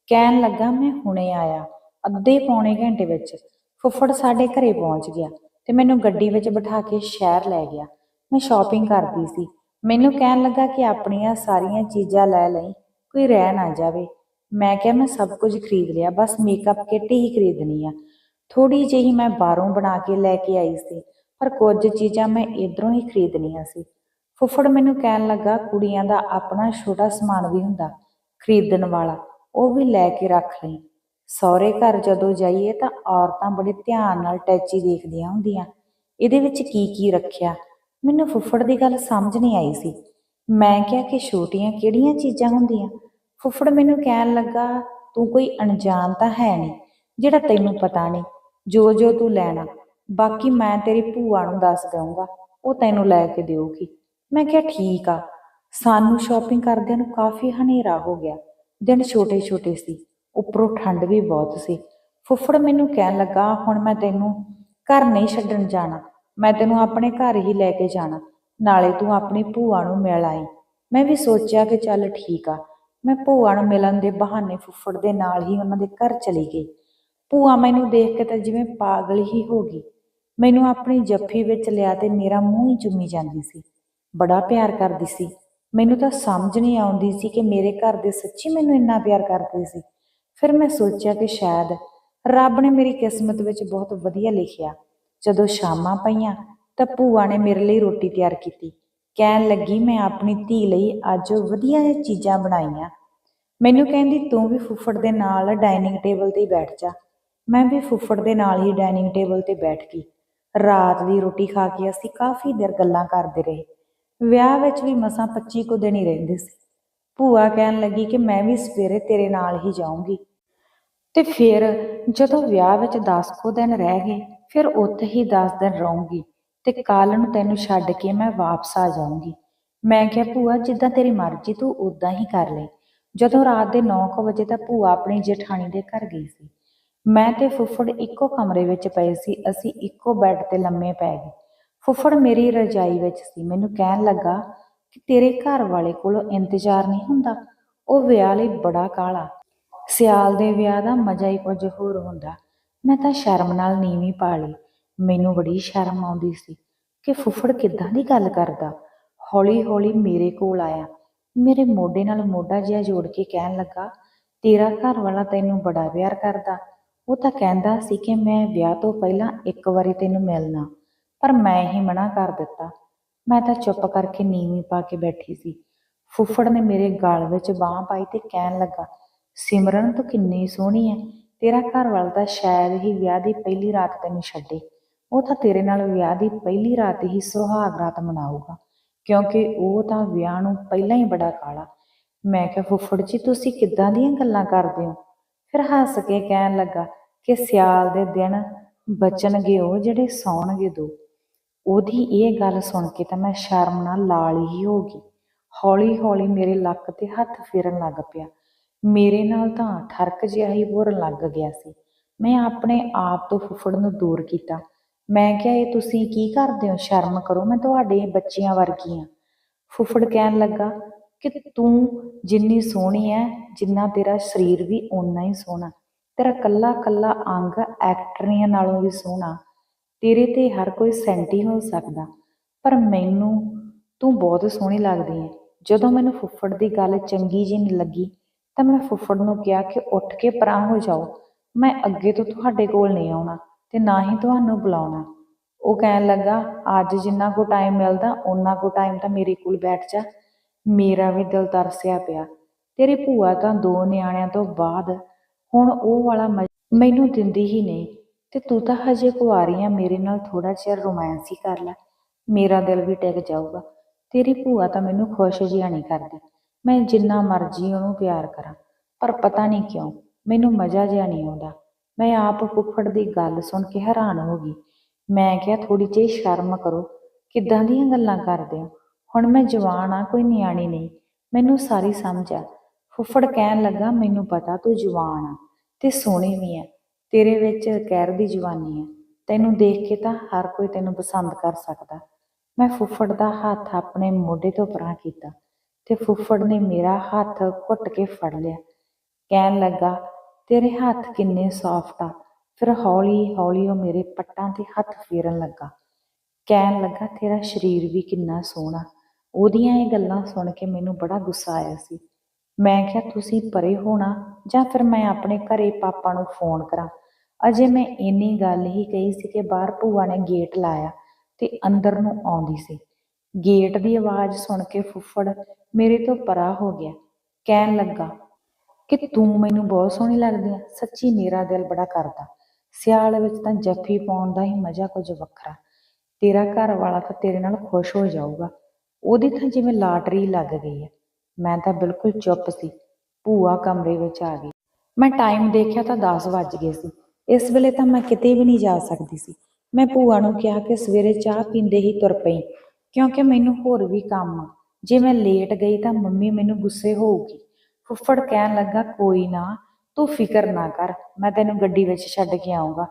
A: ਕਹਿਣ ਲੱਗਾ, ਮੈਂ ਹੁਣੇ ਆਇਆ, ਅੱਧੇ ਪੌਣੇ ਘੰਟੇ ਵਿੱਚ। ਫੁੱਫੜ ਸਾਡੇ ਘਰੇ ਪਹੁੰਚ ਗਿਆ ਤੇ ਮੈਨੂੰ ਗੱਡੀ ਵਿੱਚ ਬਿਠਾ ਕੇ ਸ਼ਹਿਰ ਲੈ ਗਿਆ। ਮੈਂ ਸ਼ਾਪਿੰਗ ਕਰਦੀ ਸੀ। ਮੈਨੂੰ ਕਹਿਣ ਲੱਗਾ ਕਿ ਆਪਣੀਆਂ ਸਾਰੀਆਂ ਚੀਜ਼ਾਂ ਲੈ ਲਈ, ਕੋਈ ਰਹਿ ਨਾ ਜਾਵੇ। ਮੈਂ ਕਿਹਾ, ਮੈਂ ਸਭ ਕੁਝ ਖਰੀਦ ਲਿਆ, ਬਸ ਮੇਕਅਪ ਕਿੱਟ ਹੀ ਖਰੀਦਣੀ ਆ। ਥੋੜੀ ਜਿਹੀ ਮੈਂ ਬਾਹਰੋਂ ਬਣਾ ਕੇ ਲੈ ਕੇ ਆਈ ਸੀ, ਪਰ ਕੁਝ ਚੀਜ਼ਾਂ ਮੈਂ ਇਧਰੋਂ ਹੀ ਖਰੀਦਣੀਆਂ ਸੀ। ਫੁੱਫੜ ਮੈਨੂੰ ਕਹਿਣ ਲੱਗਾ, ਕੁੜੀਆਂ ਦਾ ਆਪਣਾ ਛੋਟਾ ਸਮਾਨ ਵੀ ਹੁੰਦਾ, ਖਰੀਦਣ ਵਾਲਾ, ਉਹ ਵੀ ਲੈ ਕੇ ਰੱਖ ਲਈ। ਸਹੁਰੇ ਘਰ ਜਦੋਂ ਜਾਈਏ ਤਾਂ ਔਰਤਾਂ ਬੜੇ ਧਿਆਨ ਨਾਲ ਟੈਚੀ ਦੇਖਦੀਆਂ ਹੁੰਦੀਆਂ। ਇਹਦੇ ਵਿੱਚ ਕੀ ਕੀ ਰੱਖਿਆ? ਮੈਨੂੰ ਫੁੱਫੜ ਦੀ ਗੱਲ ਸਮਝ ਨਹੀਂ ਆਈ ਸੀ। ਮੈਂ ਕਿਹਾ ਕਿ ਛੋਟੀਆਂ ਕਿਹੜੀਆਂ ਚੀਜ਼ਾਂ ਹੁੰਦੀਆਂ? ਫੁੱਫੜ ਮੈਨੂੰ ਕਹਿਣ ਲੱਗਾ, ਤੂੰ ਕੋਈ ਅਣਜਾਣ ਤਾਂ ਹੈ ਨਹੀਂ, ਜਿਹੜਾ ਤੈਨੂੰ ਪਤਾ ਨਹੀਂ। ਜੋ ਜੋ ਤੂੰ ਲੈਣਾ। ਬਾਕੀ ਮੈਂ ਤੇਰੀ ਭੂਆ ਨੂੰ ਦੱਸ ਦਊਂਗਾ। ਉਹ ਤੈਨੂੰ ਲੈ ਕੇ ਦੇਊਗੀ। ਮੈਂ ਕਿਹਾ ਠੀਕ ਆ। ਸਾਨੂੰ ਸ਼ਾਪਿੰਗ ਕਰਦਿਆਂ ਨੂੰ ਕਾਫੀ ਹਨੇਰਾ ਹੋ ਗਿਆ। ਦਿਨ ਛੋਟੇ ਛੋਟੇ ਸੀ। ਉੱਪਰੋਂ ਠੰਡ ਵੀ ਬਹੁਤ ਸੀ। ਫੁੱਫੜ ਮੈਨੂੰ ਕਹਿਣ ਲੱਗਾ, ਹੁਣ ਮੈਂ ਤੈਨੂੰ ਘਰ ਨਹੀਂ ਛੱਡਣ ਜਾਣਾ। ਮੈਂ ਤੈਨੂੰ ਆਪਣੇ ਘਰ ਹੀ ਲੈ ਕੇ ਜਾਣਾ। ਨਾਲੇ ਤੂੰ ਆਪਣੀ ਭੂਆ ਨੂੰ ਮਿਲ ਆਈ। ਮੈਂ ਵੀ ਸੋਚਿਆ ਕਿ ਚੱਲ ਠੀਕ ਆ। ਮੈਂ ਭੂਆ ਨੂੰ ਮਿਲਣ ਦੇ ਬਹਾਨੇ ਫੁੱਫੜ ਦੇ ਨਾਲ ਹੀ ਉਹਨਾਂ ਦੇ ਘਰ ਚਲੀ ਗਈ। ਭੂਆ ਮੈਨੂੰ ਦੇਖ ਕੇ ਤਾਂ ਜਿਵੇਂ ਪਾਗਲ ਹੀ ਹੋ ਗਈ। ਮੈਨੂੰ ਆਪਣੀ ਜੱਫੀ ਵਿੱਚ ਲਿਆ ਤੇ ਮੇਰਾ ਮੂੰਹ ਹੀ ਚੁੰਮੀ ਜਾਂਦੀ ਸੀ। ਬੜਾ ਪਿਆਰ ਕਰਦੀ ਸੀ। ਮੈਨੂੰ ਤਾਂ ਸਮਝ ਨਹੀਂ ਆਉਂਦੀ ਸੀ ਕਿ ਮੇਰੇ ਘਰ ਦੇ ਸੱਚੀ ਮੈਨੂੰ ਇੰਨਾ ਪਿਆਰ ਕਰਦੇ ਸੀ। ਫਿਰ ਮੈਂ ਸੋਚਿਆ ਕਿ ਸ਼ਾਇਦ ਰੱਬ ਨੇ ਮੇਰੀ ਕਿਸਮਤ ਵਿੱਚ ਬਹੁਤ ਵਧੀਆ ਲਿਖਿਆ। ਜਦੋਂ ਸ਼ਾਮਾਂ ਪਈਆਂ ਤਾਂ ਭੂਆ ਨੇ ਮੇਰੇ ਲਈ ਰੋਟੀ ਤਿਆਰ ਕੀਤੀ। ਕਹਿਣ ਲੱਗੀ, ਮੈਂ ਆਪਣੀ ਧੀ ਲਈ ਅੱਜ ਵਧੀਆ ਚੀਜ਼ਾਂ ਬਣਾਈਆਂ। ਮੈਨੂੰ ਕਹਿੰਦੀ, ਤੂੰ ਵੀ ਫੁੱਫੜ ਦੇ ਨਾਲ ਡਾਈਨਿੰਗ ਟੇਬਲ ਤੇ ਬੈਠ ਜਾ। ਮੈਂ ਵੀ ਫੁੱਫੜ ਦੇ ਨਾਲ ਹੀ ਡਾਈਨਿੰਗ ਟੇਬਲ ਤੇ ਬੈਠ ਗਈ। ਰਾਤ ਦੀ ਰੋਟੀ ਖਾ ਕੇ ਅਸੀਂ ਕਾਫੀ ਦੇਰ ਗੱਲਾਂ ਕਰਦੇ ਰਹੇ। ਵਿਆਹ ਵਿੱਚ ਵੀ ਮਸਾਂ 25 ਕੁ ਦਿਨ ਹੀ ਰਹਿੰਦੇ ਸੀ। ਭੂਆ ਕਹਿਣ ਲੱਗੀ ਕਿ ਮੈਂ ਵੀ ਸਵੇਰੇ ਤੇਰੇ ਨਾਲ ਹੀ ਜਾਊਂਗੀ। ਤੇ ਫਿਰ ਜਦੋਂ ਵਿਆਹ ਵਿੱਚ 10 ਕੁ ਦਿਨ ਰਹਿ ਗਏ, ਫਿਰ ਉੱਥੇ ਹੀ 10 ਦਿਨ ਰਹੂੰਗੀ ਤੇ ਕੱਲ ਨੂੰ ਤੈਨੂੰ ਛੱਡ ਕੇ ਮੈਂ ਵਾਪਸ ਆ ਜਾਊਂਗੀ। ਮੈਂ ਕਿਹਾ, ਭੂਆ, ਜਿੱਦਾਂ ਤੇਰੀ ਮਰਜ਼ੀ, ਤੂੰ ਉਦਾਂ ਹੀ ਕਰ ਲੈ। ਜਦੋਂ ਰਾਤ ਦੇ 9:00 ਵਜੇ ਤਾਂ ਭੂਆ ਆਪਣੀ ਜੇਠਾਣੀ ਦੇ ਘਰ ਗਈ ਸੀ। ਮੈਂ ਤੇ ਫੁੱਫੜ ਇੱਕੋ ਕਮਰੇ ਵਿੱਚ ਪਏ ਸੀ, ਅਸੀਂ ਇੱਕੋ ਬੈੱਡ ਤੇ ਲੰਮੇ ਪੈ ਗਏ। ਫੁੱਫੜ ਮੇਰੀ ਰਜਾਈ ਵਿੱਚ ਸੀ। ਮੈਨੂੰ ਕਹਿਣ ਲੱਗਾ ਕਿ ਤੇਰੇ ਘਰ ਵਾਲੇ ਕੋਲੋਂ ਇੰਤਜ਼ਾਰ ਨਹੀਂ ਹੁੰਦਾ। ਉਹ ਵਿਆਹ ਲਈ ਬੜਾ ਕਾਲਾ। ਸਿਆਲ ਦੇ ਵਿਆਹ ਦਾ ਮਜ਼ਾ ਹੀ ਕੁਝ ਹੋਰ ਹੁੰਦਾ। ਮੈਂ ਤਾਂ ਸ਼ਰਮ ਨਾਲ ਨੀਵੀਂ ਪਾ ਲਈ ਮੈਨੂੰ ਬੜੀ ਸ਼ਰਮ ਆਉਂਦੀ ਸੀ ਕਿ ਫੁੱਫੜ ਕਿੱਦਾਂ ਦੀ ਗੱਲ ਕਰਦਾ। ਹੌਲੀ ਹੌਲੀ ਮੇਰੇ ਕੋਲ ਆਇਆ। ਮੇਰੇ ਮੋਢੇ ਨਾਲ ਮੋਢਾ ਜਿਹਾ ਜੋੜ ਕੇ ਕਹਿਣ ਲੱਗਾ, ਤੇਰਾ ਘਰ ਵਾਲਾ ਤੈਨੂੰ ਬੜਾ ਪਿਆਰ ਕਰਦਾ। ਉਹ ਤਾਂ ਕਹਿੰਦਾ ਸੀ ਕਿ ਮੈਂ ਵਿਆਹ ਤੋਂ ਪਹਿਲਾਂ ਇੱਕ ਵਾਰੀ ਤੈਨੂੰ ਮਿਲਣਾ, ਪਰ ਮੈਂ ਹੀ ਮਨਾ ਕਰ ਦਿੱਤਾ। ਮੈਂ ਤਾਂ ਚੁੱਪ ਕਰਕੇ ਨੀਵੀਂ ਪਾ ਕੇ ਬੈਠੀ ਸੀ। ਫੁੱਫੜ ਨੇ ਮੇਰੇ ਗਲ ਵਿੱਚ ਬਾਹ ਪਾਈ ਤੇ ਕਹਿਣ ਲੱਗਾ, ਸਿਮਰਨ ਤੂੰ ਕਿੰਨੀ ਸੋਹਣੀ ਹੈ ਤੇਰਾ ਘਰ ਵਾਲਾ ਤਾਂ ਸ਼ਾਇਦ ਹੀ ਵਿਆਹ ਦੀ ਪਹਿਲੀ ਰਾਤ ਤੈਨੂੰ ਛੱਡੇ। ਉਹ ਤਾਂ ਤੇਰੇ ਨਾਲ ਵਿਆਹ ਦੀ ਪਹਿਲੀ ਰਾਤ ਹੀ ਸੁਹਾਗ ਰਾਤ ਮਨਾਊਗਾ, ਕਿਉਂਕਿ ਉਹ ਤਾਂ ਵਿਆਹ ਨੂੰ ਪਹਿਲਾਂ ਹੀ ਬੜਾ ਕਾਲਾ। ਮੈਂ ਕਿਹਾ, ਫੁੱਫੜ ਜੀ, ਤੁਸੀਂ ਕਿੱਦਾਂ ਦੀਆਂ ਗੱਲਾਂ ਕਰਦੇ ਹੋ? ਫਿਰ ਹੱਸ ਕੇ ਕਹਿਣ ਲੱਗਾ ਕਿ ਸਿਆਲ ਦੇ ਦਿਨ ਬਚਣਗੇ ਉਹ ਜਿਹੜੇ ਸੌਣਗੇ ਦੋ। ਉਹਦੀ ਇਹ ਗੱਲ ਸੁਣ ਕੇ ਤਾਂ ਮੈਂ ਸ਼ਰਮ ਨਾਲ ਲਾਲ ਹੀ ਹੋ ਗਈ। ਹੌਲੀ ਹੌਲੀ ਮੇਰੇ ਲੱਕ ਤੇ ਹੱਥ ਫੇਰਨ ਲੱਗ ਪਿਆ। ਮੇਰੇ ਨਾਲ ਤਾਂ ਠਰਕ ਜਿਹਾ ਹੀ ਭੋਰਨ ਲੱਗ ਗਿਆ ਸੀ। ਮੈਂ ਆਪਣੇ ਆਪ ਤੋਂ ਫੁੱਫੜ ਨੂੰ ਦੂਰ ਕੀਤਾ। ਮੈਂ ਕਿਹਾ, ਇਹ ਤੁਸੀਂ ਕੀ ਕਰਦੇ ਹੋ? ਸ਼ਰਮ ਕਰੋ, ਮੈਂ ਤੁਹਾਡੇ ਬੱਚਿਆਂ ਵਰਗੀ ਹਾਂ ਫੁੱਫੜ ਕਹਿਣ ਲੱਗਾ ਕਿ ਤੂੰ ਜਿੰਨੀ ਸੋਹਣੀ ਹੈ ਜਿੰਨਾ ਤੇਰਾ ਸਰੀਰ ਵੀ ਓਨਾ ਹੀ ਸੋਹਣਾ। ਤੇਰਾ ਕੱਲਾ ਕੱਲਾ ਅੰਗ ਐਕਟਰੀਆਂ ਨਾਲੋਂ ਵੀ ਸੋਹਣਾ। ਤੇਰੇ ਤੇ ਹਰ ਕੋਈ ਸੈਂਟੀ ਹੋ ਸਕਦਾ, ਪਰ ਮੈਨੂੰ ਤੂੰ ਬਹੁਤ ਸੋਹਣੀ ਲੱਗਦੀ ਹੈ ਜਦੋਂ ਮੈਨੂੰ ਫੁੱਫੜ ਦੀ ਗੱਲ ਚੰਗੀ ਜਿਹੀ ਨਹੀਂ ਲੱਗੀ, ਤਾਂ ਮੈਂ ਫੁੱਫੜ ਨੂੰ ਕਿਹਾ ਕਿ ਉੱਠ ਕੇ ਪਰਾਂ ਹੋ ਜਾਓ। ਮੈਂ ਅੱਗੇ ਤੋਂ ਤੁਹਾਡੇ ਕੋਲ ਨਹੀਂ ਆਉਣਾ ਤੇ ਨਾ ਹੀ ਤੁਹਾਨੂੰ ਬੁਲਾਉਣਾ। ਉਹ ਕਹਿਣ ਲੱਗਾ, ਅੱਜ ਜਿੰਨਾ ਕੋ ਟਾਈਮ ਮਿਲਦਾ, ਓਨਾ ਕੋ ਟਾਈਮ ਤਾਂ ਮੇਰੇ ਕੋਲ ਬੈਠ ਜਾ। ਮੇਰਾ ਵੀ ਦਿਲ ਤਰਸਿਆ ਪਿਆ। ਤੇਰੀ ਭੂਆ ਤਾਂ ਦੋ ਨਿਆਣਿਆਂ ਤੋਂ ਬਾਅਦ ਹੁਣ ਉਹ ਵਾਲਾ ਮੈਨੂੰ ਦਿੰਦੀ ਹੀ ਨਹੀਂ। ਤੇ ਤੂੰ ਤਾਂ ਹਜੇ ਕੁਆਰੀ ਆ, ਮੇਰੇ ਨਾਲ ਥੋੜਾ ਚਿਰ ਰੋਮਾਂਸ ਹੀ ਕਰ ਲੈ। ਮੇਰਾ ਦਿਲ ਵੀ ਟਿਕ ਜਾਊਗਾ। ਤੇਰੀ ਭੂਆ ਤਾਂ ਮੈਨੂੰ ਖੁਸ਼ ਜਿਹਾ ਨਹੀਂ ਕਰਦੀ। ਮੈਂ ਜਿੰਨਾ ਮਰਜ਼ੀ ਉਹਨੂੰ ਪਿਆਰ ਕਰਾਂ, ਪਰ ਪਤਾ ਨਹੀਂ ਕਿਉਂ, ਮੈਨੂੰ ਮਜ਼ਾ ਜਿਹਾ ਨਹੀਂ ਆਉਂਦਾ। ਮੈਂ ਆਪ ਫੁੱਫੜ ਦੀ ਗੱਲ ਸੁਣ ਕੇ ਹੈਰਾਨ ਹੋ ਗਈ। ਮੈਂ ਕਿਹਾ ਥੋੜੀ ਜਿਹੀ ਸ਼ਰਮ ਕਰੋ। ਕਿੱਦਾਂ ਦੀਆਂ ਗੱਲਾਂ ਕਰਦੇ ਹੋ? ਹੁਣ ਮੈਂ ਜਵਾਨ ਆ, ਕੋਈ ਨਿਆਣੀ ਨਹੀਂ। ਮੈਨੂੰ ਸਾਰੀ ਸਮਝ ਆ। ਫੁੱਫੜ ਕਹਿਣ ਲੱਗਾ, ਮੈਨੂੰ ਪਤਾ ਤੂੰ ਜਵਾਨ ਆ ਤੇ ਸੋਹਣੀ ਵੀ ਆ, ਤੇਰੇ ਵਿੱਚ ਕਹਿਰ ਦੀ ਜਵਾਨੀ ਆ। ਤੈਨੂੰ ਦੇਖ ਕੇ ਤਾਂ ਹਰ ਕੋਈ ਤੈਨੂੰ ਪਸੰਦ ਕਰ ਸਕਦਾ ਮੈਂ ਫੁੱਫੜ ਦਾ ਹੱਥ ਆਪਣੇ ਮੋਢੇ ਤੋਂ ਪਰਾਂ ਕੀਤਾ ਤੇ ਫੁੱਫੜ ਨੇ ਮੇਰਾ ਹੱਥ ਘੁੱਟ ਕੇ ਫੜ ਲਿਆ। ਕਹਿਣ ਲੱਗਾ, ਤੇਰੇ ਹੱਥ ਕਿੰਨੇ ਸੌਫਟ ਆ ਫਿਰ ਹੌਲੀ ਹੌਲੀ ਉਹ ਮੇਰੇ ਪੱਟਾਂ ਤੇ ਹੱਥ ਫੇਰਨ ਲੱਗਾ। ਕਹਿਣ ਲੱਗਾ, ਤੇਰਾ ਸਰੀਰ ਵੀ ਕਿੰਨਾ ਸੋਹਣਾ। ਉਹਦੀਆਂ ਇਹ ਗੱਲਾਂ ਸੁਣ ਕੇ ਮੈਨੂੰ ਬੜਾ ਗੁੱਸਾ ਆਇਆ ਸੀ। ਮੈਂ ਕਿਹਾ, ਤੁਸੀਂ ਪਰੇ ਹੋਣਾ ਜਾਂ ਫਿਰ ਮੈਂ ਆਪਣੇ ਘਰੇ ਪਾਪਾ ਨੂੰ ਫੋਨ ਕਰਾਂ? ਅਜੇ ਮੈਂ ਇੰਨੀ ਗੱਲ ਹੀ ਕਹੀ ਸੀ ਕਿ ਬਾਹਰ ਭੂਆ ਨੇ ਗੇਟ ਲਾਇਆ ਤੇ ਅੰਦਰ ਨੂੰ ਆਉਂਦੀ ਸੀ। ਗੇਟ ਦੀ ਆਵਾਜ਼ ਸੁਣ ਕੇ ਫੁੱਫੜ ਮੇਰੇ ਤੋਂ ਪਰਾ ਹੋ ਗਿਆ, ਕਹਿਣ ਲੱਗਾ, ਕਿ ਤੂੰ ਮੈਨੂੰ ਬਹੁਤ ਸੋਹਣੀ ਲੱਗਦੀ ਆ, ਸੱਚੀ ਮੇਰਾ ਦਿਲ ਬੜਾ ਕਰਦਾ। ਸਿਆਲ ਵਿੱਚ ਤਾਂ ਜੱਫੀ ਪਾਉਣ ਦਾ ਹੀ ਮਜ਼ਾ ਕੁਝ ਵੱਖਰਾ। ਤੇਰਾ ਘਰ ਵਾਲਾ ਤਾਂ ਤੇਰੇ ਨਾਲ ਖੁਸ਼ ਹੋ ਜਾਊਗਾ। ਉਹਦੀ ਤਾਂ ਜਿਵੇਂ ਲਾਟਰੀ ਲੱਗ ਗਈ ਹੈ ਮੈਂ ਤਾਂ ਬਿਲਕੁਲ ਚੁੱਪ ਸੀ। ਭੂਆ ਕਮਰੇ ਵਿੱਚ ਆ ਗਈ। ਮੈਂ ਟਾਈਮ ਦੇਖਿਆ ਤਾਂ 10 ਵੱਜ ਗਏ ਸੀ। ਇਸ ਵੇਲੇ ਤਾਂ ਮੈਂ ਕਿਤੇ ਵੀ ਨਹੀਂ ਜਾ ਸਕਦੀ ਸੀ। ਮੈਂ ਭੂਆ ਨੂੰ ਕਿਹਾ ਕਿ ਸਵੇਰੇ ਚਾਹ ਪੀਂਦੇ ਹੀ ਤੁਰ ਪਈ, ਕਿਉਂਕਿ ਮੈਨੂੰ ਹੋਰ ਵੀ ਕੰਮ ਆ। ਜੇ ਮੈਂ ਲੇਟ ਗਈ ਤਾਂ ਮੰਮੀ ਮੈਨੂੰ ਗੁੱਸੇ ਹੋਊਗੀ। ਫੁੱਫੜ ਕਹਿਣ ਲੱਗਾ, ਕੋਈ ਨਾ, ਤੂੰ ਫਿਕਰ ਨਾ ਕਰ, ਮੈਂ ਤੈਨੂੰ ਗੱਡੀ ਵਿੱਚ ਛੱਡ ਕੇ ਆਉਂਗਾ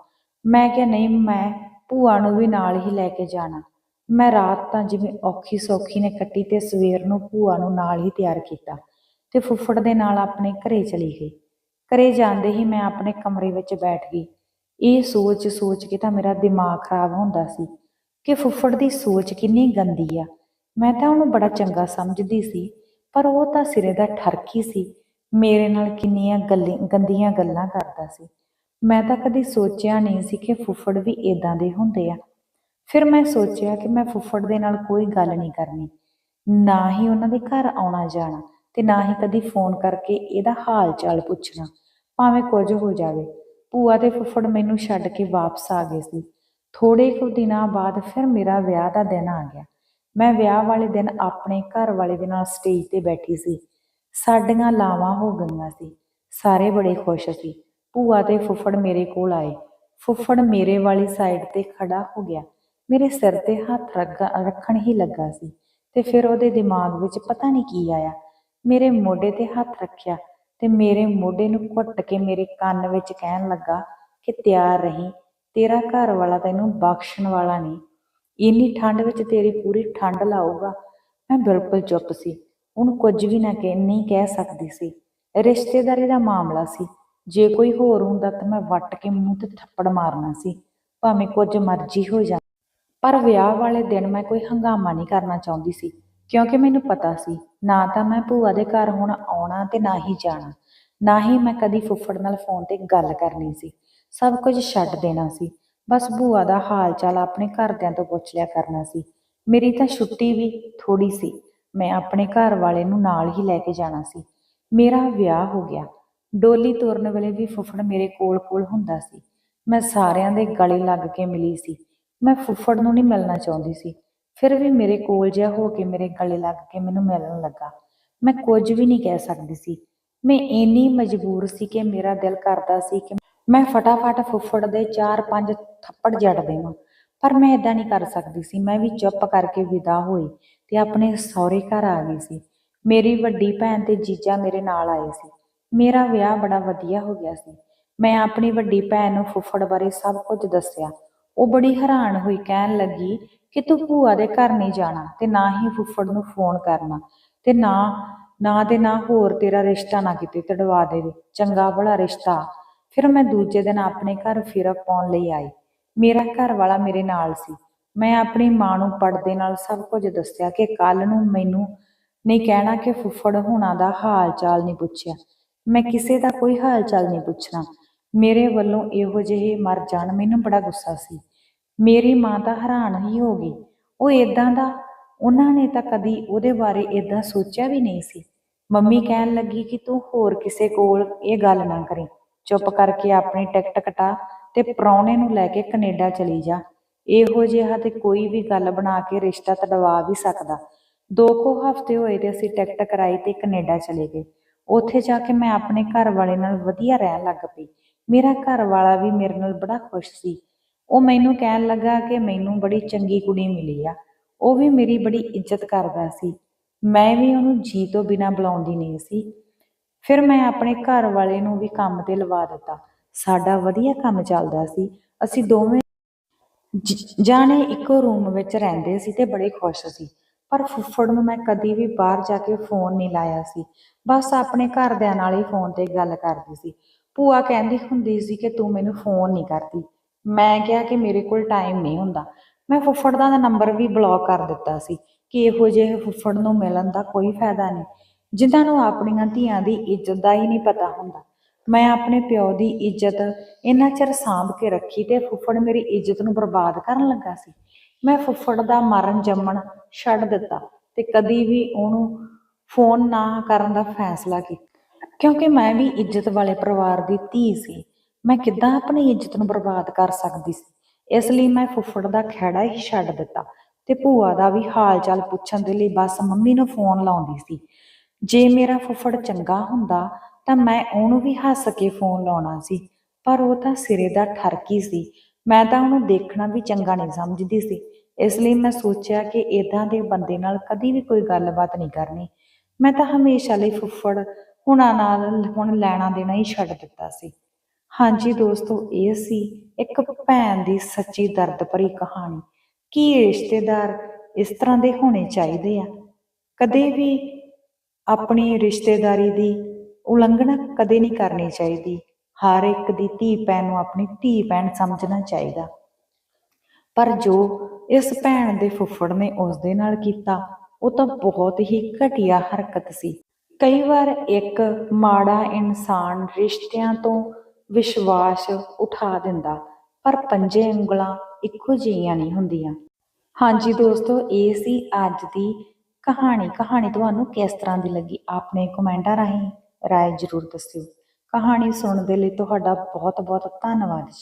A: ਮੈਂ ਕਿਹਾ, ਨਹੀਂ, ਮੈਂ ਭੂਆ ਨੂੰ ਵੀ ਨਾਲ ਹੀ ਲੈ ਕੇ ਜਾਣਾ। ਮੈਂ ਰਾਤ ਤਾਂ ਜਿਵੇਂ ਔਖੀ ਸੌਖੀ ਨੇ ਕੱਟੀ ਤੇ ਸਵੇਰ ਨੂੰ ਭੂਆ ਨੂੰ ਨਾਲ ਹੀ ਤਿਆਰ ਕੀਤਾ ਤੇ ਫੁੱਫੜ ਦੇ ਨਾਲ ਆਪਣੇ ਘਰੇ ਚਲੀ ਗਈ। ਘਰੇ ਜਾਂਦੇ ਹੀ ਮੈਂ ਆਪਣੇ ਕਮਰੇ ਵਿੱਚ ਬੈਠ ਗਈ। ਇਹ ਸੋਚ ਸੋਚ ਕੇ ਤਾਂ ਮੇਰਾ ਦਿਮਾਗ ਖਰਾਬ ਹੁੰਦਾ ਸੀ ਕਿ ਫੁੱਫੜ ਦੀ ਸੋਚ ਕਿੰਨੀ ਗੰਦੀ ਆ। ਮੈਂ ਤਾਂ ਉਹਨੂੰ ਬੜਾ ਚੰਗਾ ਸਮਝਦੀ ਸੀ, ਪਰ ਉਹ ਤਾਂ ਸਿਰੇ ਦਾ ਠਰਕੀ ਸੀ, ਮੇਰੇ ਨਾਲ ਕਿੰਨੀਆਂ ਗੱਲਾਂ, ਗੰਦੀਆਂ ਗੱਲਾਂ ਕਰਦਾ ਸੀ। ਮੈਂ ਤਾਂ ਕਦੀ ਸੋਚਿਆ ਨਹੀਂ ਸੀ ਕਿ ਫੁੱਫੜ ਵੀ ਇਦਾਂ ਦੇ ਹੁੰਦੇ ਆ। ਫਿਰ ਮੈਂ ਸੋਚਿਆ ਕਿ ਮੈਂ ਫੁੱਫੜ ਦੇ ਨਾਲ ਕੋਈ ਗੱਲ ਨਹੀਂ ਕਰਨੀ। ਨਾ ਹੀ ਉਹਨਾਂ ਦੇ ਘਰ ਆਉਣਾ ਜਾਣਾ ਤੇ ਨਾ ਹੀ ਕਦੀ ਫੋਨ ਕਰਕੇ ਇਹਦਾ ਹਾਲ ਚਾਲ ਪੁੱਛਣਾ। ਭਾਵੇਂ ਕੁਝ ਹੋ ਜਾਵੇ, ਭੂਆ ਤੇ ਫੁੱਫੜ ਮੈਨੂੰ ਛੱਡ ਕੇ ਵਾਪਸ ਆ ਗਏ ਸੀ। ਥੋੜੇ ਕੁ ਦਿਨਾਂ ਬਾਅਦ ਫਿਰ ਮੇਰਾ ਵਿਆਹ ਦਾ ਦਿਨ ਆ ਗਿਆ। ਮੈਂ ਵਿਆਹ ਵਾਲੇ ਦਿਨ ਆਪਣੇ ਘਰ ਵਾਲੇ ਦੇ ਨਾਲ ਸਟੇਜ ਤੇ ਬੈਠੀ ਸੀ। ਸਾਡੀਆਂ ਲਾਵਾਂ ਹੋ ਗਈਆਂ ਸੀ। ਸਾਰੇ ਬੜੇ ਖੁਸ਼ ਸੀ। ਭੂਆ ਤੇ ਫੁੱਫੜ ਮੇਰੇ ਕੋਲ ਆਏ। ਫੁੱਫੜ ਮੇਰੇ ਵਾਲੀ ਸਾਈਡ ਤੇ ਖੜਾ ਹੋ ਗਿਆ। ਮੇਰੇ ਸਿਰ ਤੇ ਹੱਥ ਰੱਖਣ ਹੀ ਲੱਗਾ ਸੀ ਤੇ ਫਿਰ ਉਹਦੇ ਦਿਮਾਗ ਵਿੱਚ ਪਤਾ ਨਹੀਂ ਕੀ ਆਇਆ। ਮੇਰੇ ਮੋਢੇ ਤੇ ਹੱਥ ਰੱਖਿਆ ਤੇ ਮੇਰੇ ਮੋਢੇ ਨੂੰ ਘੁੱਟ ਕੇ ਮੇਰੇ ਕੰਨ ਵਿੱਚ ਕਹਿਣ ਲੱਗਾ ਕਿ ਤਿਆਰ ਰਹੀਂ, ਤੇਰਾ ਘਰ ਵਾਲਾ ਤੈਨੂੰ ਬਖਸ਼ਣ ਵਾਲਾ ਨਹੀਂ। ਇੰਨੀ ਠੰਡ ਵਿੱਚ ਤੇਰੀ ਪੂਰੀ ਠੰਡ ਲਾਊਗਾ। ਮੈਂ ਬਿਲਕੁਲ ਚੁੱਪ ਸੀ। ਉਹਨੂੰ ਕੁਝ ਵੀ ਨਾ ਕਹਿ ਨਹੀਂ ਕਹਿ ਸਕਦੀ ਸੀ। ਰਿਸ਼ਤੇਦਾਰੀ ਦਾ ਮਾਮਲਾ ਸੀ। ਜੇ ਕੋਈ ਹੋਰ ਹੁੰਦਾ ਤਾਂ ਮੈਂ ਵੱਟ ਕੇ ਮੂੰਹ ਤੇ ਥੱਪੜ ਮਾਰਨਾ ਸੀ। ਭਾਵੇਂ ਕੁਝ ਮਰਜ਼ੀ ਹੋ ਜਾ ਪਰ ਵਿਆਹ ਵਾਲੇ ਦਿਨ ਮੈਂ ਕੋਈ ਹੰਗਾਮਾ ਨਹੀਂ ਕਰਨਾ ਚਾਹੁੰਦੀ ਸੀ, ਕਿਉਂਕਿ ਮੈਨੂੰ ਪਤਾ ਸੀ, ਨਾ ਤਾਂ ਮੈਂ ਭੂਆ ਦੇ ਘਰ ਹੁਣ ਆਉਣਾ ਤੇ ਨਾ ਹੀ ਜਾਣਾ, ਨਾ ਹੀ ਮੈਂ ਕਦੀ ਫੁੱਫੜ ਨਾਲ ਫੋਨ ਤੇ ਗੱਲ ਕਰਨੀ ਸੀ, ਸਭ ਕੁਝ ਛੱਡ ਦੇਣਾ ਸੀ, ਬਸ ਭੂਆ ਦਾ ਹਾਲ ਚਾਲ ਆਪਣੇ ਘਰਦਿਆਂ ਤੋਂ ਪੁੱਛ ਲਿਆ ਕਰਨਾ ਸੀ, ਮੇਰੀ ਤਾਂ ਛੁੱਟੀ ਵੀ ਥੋੜੀ ਸੀ, ਮੈਂ ਆਪਣੇ ਘਰ ਵਾਲੇ ਨੂੰ ਨਾਲ ਹੀ ਲੈ ਕੇ ਜਾਣਾ ਸੀ, ਮੇਰਾ ਵਿਆਹ ਹੋ ਗਿਆ, ਡੋਲੀ ਤੁਰਨ ਵੇਲੇ ਵੀ ਫੁੱਫੜ ਮੇਰੇ ਕੋਲ ਕੋਲ ਹੁੰਦਾ ਸੀ, ਮੈਂ ਸਾਰਿਆਂ ਦੇ ਗਲੇ ਲੱਗ ਕੇ ਮਿਲੀ ਸੀ ਮੈਂ ਫੁੱਫੜ ਨੂੰ ਨਹੀਂ ਮਿਲਣਾ ਚਾਹੁੰਦੀ ਸੀ। ਫਿਰ ਵੀ ਮੇਰੇ ਕੋਲ ਜਿਹਾ ਹੋ ਕੇ ਮੇਰੇ ਗਲੇ ਲੱਗ ਕੇ ਮੈਨੂੰ ਮਿਲਣ ਲੱਗਾ। ਮੈਂ ਕੁਝ ਵੀ ਨਹੀਂ ਕਹਿ ਸਕਦੀ ਸੀ। ਮੈਂ ਇੰਨੀ ਮਜਬੂਰ ਸੀ ਕਿ ਮੇਰਾ ਦਿਲ ਕਰਦਾ ਸੀ ਕਿ ਮੈਂ ਫਟਾਫਟ ਫੁੱਫੜ ਦੇ 4-5 ਥੱਪੜ ਜੜ ਦੇਵਾਂ। ਪਰ ਮੈਂ ਇਦਾਂ ਨਹੀਂ ਕਰ ਸਕਦੀ ਸੀ। ਮੈਂ ਵੀ ਚੁੱਪ ਕਰਕੇ ਵਿਦਾ ਹੋਈ ਤੇ ਆਪਣੇ ਸਹੁਰੇ ਘਰ ਆ ਗਈ ਸੀ। ਮੇਰੀ ਵੱਡੀ ਭੈਣ ਤੇ ਜੀਜਾ ਮੇਰੇ ਨਾਲ ਆਏ ਸੀ। ਮੇਰਾ ਵਿਆਹ ਬੜਾ ਵਧੀਆ ਹੋ ਗਿਆ ਸੀ। ਮੈਂ ਆਪਣੀ ਵੱਡੀ ਭੈਣ ਨੂੰ ਫੁੱਫੜ ਬਾਰੇ ਸਭ ਕੁਝ ਦੱਸਿਆ। ਉਹ ਬੜੀ ਹੈਰਾਨ ਹੋਈ, ਕਹਿਣ ਲੱਗੀ ਕਿ ਤੂੰ ਭੂਆ ਦੇ ਘਰ ਨਹੀਂ ਜਾਣਾ ਤੇ ਨਾ ਹੀ ਫੁੱਫੜ ਨੂੰ ਫੋਨ ਕਰਨਾ ਤੇ ਨਾ ਨਾ ਤੇ ਨਾ ਹੋਰ ਤੇਰਾ ਰਿਸ਼ਤਾ ਨਾ ਕਿਤੇ ਤੜਵਾ ਦੇਵੇ ਚੰਗਾ ਭਲਾ ਰਿਸ਼ਤਾ। ਫਿਰ ਮੈਂ ਦੂਜੇ ਦਿਨ ਆਪਣੇ ਘਰ ਫੇਰਾ ਪਾਉਣ ਲਈ ਆਈ। ਮੇਰਾ ਘਰ ਵਾਲਾ ਮੇਰੇ ਨਾਲ ਸੀ। ਮੈਂ ਆਪਣੀ ਮਾਂ ਨੂੰ ਪੜਦੇ ਨਾਲ ਸਭ ਕੁਝ ਦੱਸਿਆ ਕਿ ਕੱਲ ਨੂੰ ਮੈਨੂੰ ਨਹੀਂ ਕਹਿਣਾ ਕਿ ਫੁੱਫੜ ਹੋਣਾ ਦਾ ਹਾਲ ਚਾਲ ਨਹੀਂ ਪੁੱਛਿਆ। ਮੈਂ ਕਿਸੇ ਦਾ ਕੋਈ ਹਾਲ ਚਾਲ ਨਹੀਂ ਪੁੱਛਣਾ। ਮੇਰੇ ਵੱਲੋਂ ਇਹੋ ਜਿਹੇ ਮਰ ਜਾਣ, ਮੈਨੂੰ ਬੜਾ ਗੁੱਸਾ ਸੀ। ਮੇਰੀ ਮਾਂ ਤਾਂ ਹੈਰਾਨ ਹੀ ਹੋ ਗਈ। ਉਹ ਇਦਾਂ ਦਾ, ਉਹਨਾਂ ਨੇ ਤਾਂ ਕਦੀ ਉਹਦੇ ਬਾਰੇ ਇਦਾਂ ਸੋਚਿਆ ਵੀ ਨਹੀਂ ਸੀ। ਮੰਮੀ ਕਹਿਣ ਲੱਗੀ ਕਿ ਤੂੰ ਹੋਰ ਕਿਸੇ ਕੋਲ ਇਹ ਗੱਲ ਨਾ ਕਰੀ। ਚੁੱਪ ਕਰਕੇ ਆਪਣੀ ਟਿਕਟ ਕਟਾ ਤੇ ਪ੍ਰਾਹੁਣੇ ਨੂੰ ਲੈ ਕੇ ਕੈਨੇਡਾ ਚਲੀ ਜਾ। ਇਹੋ ਜਿਹਾ ਤੇ ਕੋਈ ਵੀ ਗੱਲ ਬਣਾ ਕੇ ਰਿਸ਼ਤਾ ਤੜਵਾ ਵੀ ਸਕਦਾ। ਦੋ ਕੁ ਹਫ਼ਤੇ ਹੋਏ ਤੇ ਅਸੀਂ ਟਿਕਟ ਕਰਾਈ ਤੇ ਕੈਨੇਡਾ ਚਲੇ ਗਏ। ਉੱਥੇ ਜਾ ਕੇ ਮੈਂ ਆਪਣੇ ਘਰ ਵਾਲੇ ਨਾਲ ਵਧੀਆ ਰਹਿਣ ਲੱਗ ਪਈ। ਮੇਰਾ ਘਰ ਵਾਲਾ ਵੀ ਮੇਰੇ ਨਾਲ ਬੜਾ ਖੁਸ਼ ਸੀ। ਉਹ ਮੈਨੂੰ ਕਹਿਣ ਲੱਗਾ ਕਿ ਮੈਨੂੰ ਬੜੀ ਚੰਗੀ ਕੁੜੀ ਮਿਲੀ ਆ। ਉਹ ਵੀ ਮੇਰੀ ਬੜੀ ਇੱਜ਼ਤ ਕਰਦਾ ਸੀ। ਮੈਂ ਵੀ ਉਹਨੂੰ ਜੀ ਤੋਂ ਬਿਨਾਂ ਬੁਲਾਉਂਦੀ ਨਹੀਂ ਸੀ। ਫਿਰ ਮੈਂ ਆਪਣੇ ਘਰ ਵਾਲੇ ਨੂੰ ਵੀ ਕੰਮ ਤੇ ਲਵਾ ਦਿੱਤਾ। ਸਾਡਾ ਵਧੀਆ ਕੰਮ ਚੱਲਦਾ ਸੀ। ਅਸੀਂ ਦੋਵੇਂ ਜਾਣੇ ਇੱਕੋ ਰੂਮ ਵਿੱਚ ਰਹਿੰਦੇ ਸੀ ਤੇ ਬੜੇ ਖੁਸ਼ ਸੀ। ਪਰ ਫੁੱਫੜ ਨੂੰ ਮੈਂ ਕਦੀ ਵੀ ਬਾਹਰ ਜਾ ਕੇ ਫੋਨ ਨਹੀਂ ਲਾਇਆ ਸੀ। ਬਸ ਆਪਣੇ ਘਰਦਿਆਂ ਨਾਲ ਹੀ ਫੋਨ ਤੇ ਗੱਲ ਕਰਦੀ ਸੀ। ਭੂਆ ਕਹਿੰਦੀ ਹੁੰਦੀ ਸੀ ਕਿ ਤੂੰ ਮੈਨੂੰ ਫੋਨ ਨਹੀਂ ਕਰਦੀ। ਮੈਂ ਕਿਹਾ ਕਿ ਮੇਰੇ ਕੋਲ ਟਾਈਮ ਨਹੀਂ ਹੁੰਦਾ। ਮੈਂ ਫੁੱਫੜ ਦਾ ਨੰਬਰ ਵੀ ਬਲੌਕ ਕਰ ਦਿੱਤਾ ਸੀ ਕਿ ਇਹੋ ਜਿਹੇ ਫੁੱਫੜ ਨੂੰ ਮਿਲਣ ਦਾ ਕੋਈ ਫਾਇਦਾ ਨਹੀਂ। ਜਿਨ੍ਹਾਂ ਨੂੰ ਆਪਣੀਆਂ ਧੀਆਂ ਦੀ ਇੱਜ਼ਤ ਦਾ ਹੀ ਨਹੀਂ ਪਤਾ ਹੁੰਦਾ। ਮੈਂ ਆਪਣੇ ਪਿਓ ਦੀ ਇੱਜ਼ਤ ਇੰਨਾ ਚਿਰ ਸਾਂਭ ਕੇ ਰੱਖੀ ਤੇ ਫੁੱਫੜ ਮੇਰੀ ਇੱਜ਼ਤ ਨੂੰ ਬਰਬਾਦ ਕਰਨ ਲੱਗਾ ਸੀ। ਮੈਂ ਫੁੱਫੜ ਦਾ ਮਰਨ ਜੰਮਣ ਛੱਡ ਦਿੱਤਾ ਤੇ ਕਦੀ ਵੀ ਉਹਨੂੰ ਫੋਨ ਨਾ ਕਰਨ ਦਾ ਫੈਸਲਾ ਕੀਤਾ। ਕਿਉਂਕਿ ਮੈਂ ਵੀ ਇੱਜ਼ਤ ਵਾਲੇ ਪਰਿਵਾਰ ਦੀ ਧੀ ਸੀ। ਮੈਂ ਕਿੱਦਾਂ ਆਪਣੀ ਇੱਜ਼ਤ ਨੂੰ ਬਰਬਾਦ ਕਰ ਸਕਦੀ ਸੀ? ਇਸ ਲਈ ਮੈਂ ਫੁੱਫੜ ਦਾ ਖਹਿੜਾ ਹੀ ਛੱਡ ਦਿੱਤਾ ਤੇ ਭੂਆ ਦਾ ਵੀ ਹਾਲ ਚਾਲ ਪੁੱਛਣ ਦੇ ਲਈ ਬਸ ਮੰਮੀ ਨੂੰ ਫੋਨ ਲਾਉਂਦੀ ਸੀ। ਜੇ ਮੇਰਾ ਫੁੱਫੜ ਚੰਗਾ ਹੁੰਦਾ ਤਾਂ ਮੈਂ ਉਹਨੂੰ ਵੀ ਹੱਸ ਕੇ ਫੋਨ ਲਾਉਣਾ ਸੀ, ਪਰ ਉਹ ਤਾਂ ਸਿਰੇ ਦਾ ਠਰਕੀ ਸੀ। ਮੈਂ ਤਾਂ ਉਹਨੂੰ ਦੇਖਣਾ ਵੀ ਚੰਗਾ ਨਹੀਂ ਸਮਝਦੀ ਸੀ। ਇਸ ਲਈ ਮੈਂ ਸੋਚਿਆ ਕਿ ਇਦਾਂ ਦੇ ਬੰਦੇ ਨਾਲ ਕਦੀ ਵੀ ਕੋਈ ਗੱਲਬਾਤ ਨਹੀਂ ਕਰਨੀ। ਮੈਂ ਤਾਂ ਹਮੇਸ਼ਾ ਲਈ ਫੁੱਫੜ ਹੁਣਾਂ ਨਾਲ ਹੁਣ ਲੈਣਾ ਦੇਣਾ ਹੀ ਛੱਡ ਦਿੱਤਾ ਸੀ। ਹਾਂਜੀ ਦੋਸਤੋ, ਇਹ ਸੀ ਇੱਕ ਭੈਣ ਦੀ ਸੱਚੀ ਦਰਦ ਭਰੀ ਕਹਾਣੀ। ਕੀ ਰਿਸ਼ਤੇਦਾਰ ਇਸ ਤਰ੍ਹਾਂ ਦੇ ਹੋਣੇ ਚਾਹੀਦੇ ਆ? ਕਦੇ ਵੀ ਆਪਣੀ ਰਿਸ਼ਤੇਦਾਰੀ ਦੀ ਉਲੰਘਣਾ ਕਦੇ ਨਹੀਂ ਕਰਨੀ ਚਾਹੀਦੀ। ਹਰ ਇੱਕ ਦੀ ਧੀ ਭੈਣ ਨੂੰ ਆਪਣੀ ਧੀ ਭੈਣ ਸਮਝਣਾ ਚਾਹੀਦਾ। ਪਰ ਜੋ ਇਸ ਭੈਣ ਦੇ ਫੁੱਫੜ ਨੇ ਉਸ ਦੇ ਨਾਲ ਕੀਤਾ, ਉਹ ਤਾਂ ਬਹੁਤ ਹੀ ਘਟੀਆ ਹਰਕਤ ਸੀ। ਕਈ ਵਾਰ ਇੱਕ ਮਾੜਾ ਇਨਸਾਨ ਰਿਸ਼ਤਿਆਂ ਤੋਂ ਵਿਸ਼ਵਾਸ ਉਠਾ ਦਿੰਦਾ, ਪਰ ਪੰਜੇ ਉਂਗਲਾਂ ਇੱਕੋ ਜਿਹੀਆਂ ਨਹੀਂ ਹੁੰਦੀਆਂ। ਹਾਂਜੀ ਦੋਸਤੋ, ਇਹ ਸੀ ਅੱਜ ਦੀ ਕਹਾਣੀ। ਕਹਾਣੀ ਤੁਹਾਨੂੰ ਕਿਸ ਤਰ੍ਹਾਂ ਦੀ ਲੱਗੀ? ਆਪਣੇ ਕਮੈਂਟਾਂ ਰਾਹੀਂ ਰਾਏ ਜ਼ਰੂਰ ਦੱਸਿਓ। ਕਹਾਣੀ ਸੁਣਨ ਦੇ ਲਈ ਤੁਹਾਡਾ ਬਹੁਤ ਬਹੁਤ ਧੰਨਵਾਦ ਜੀ।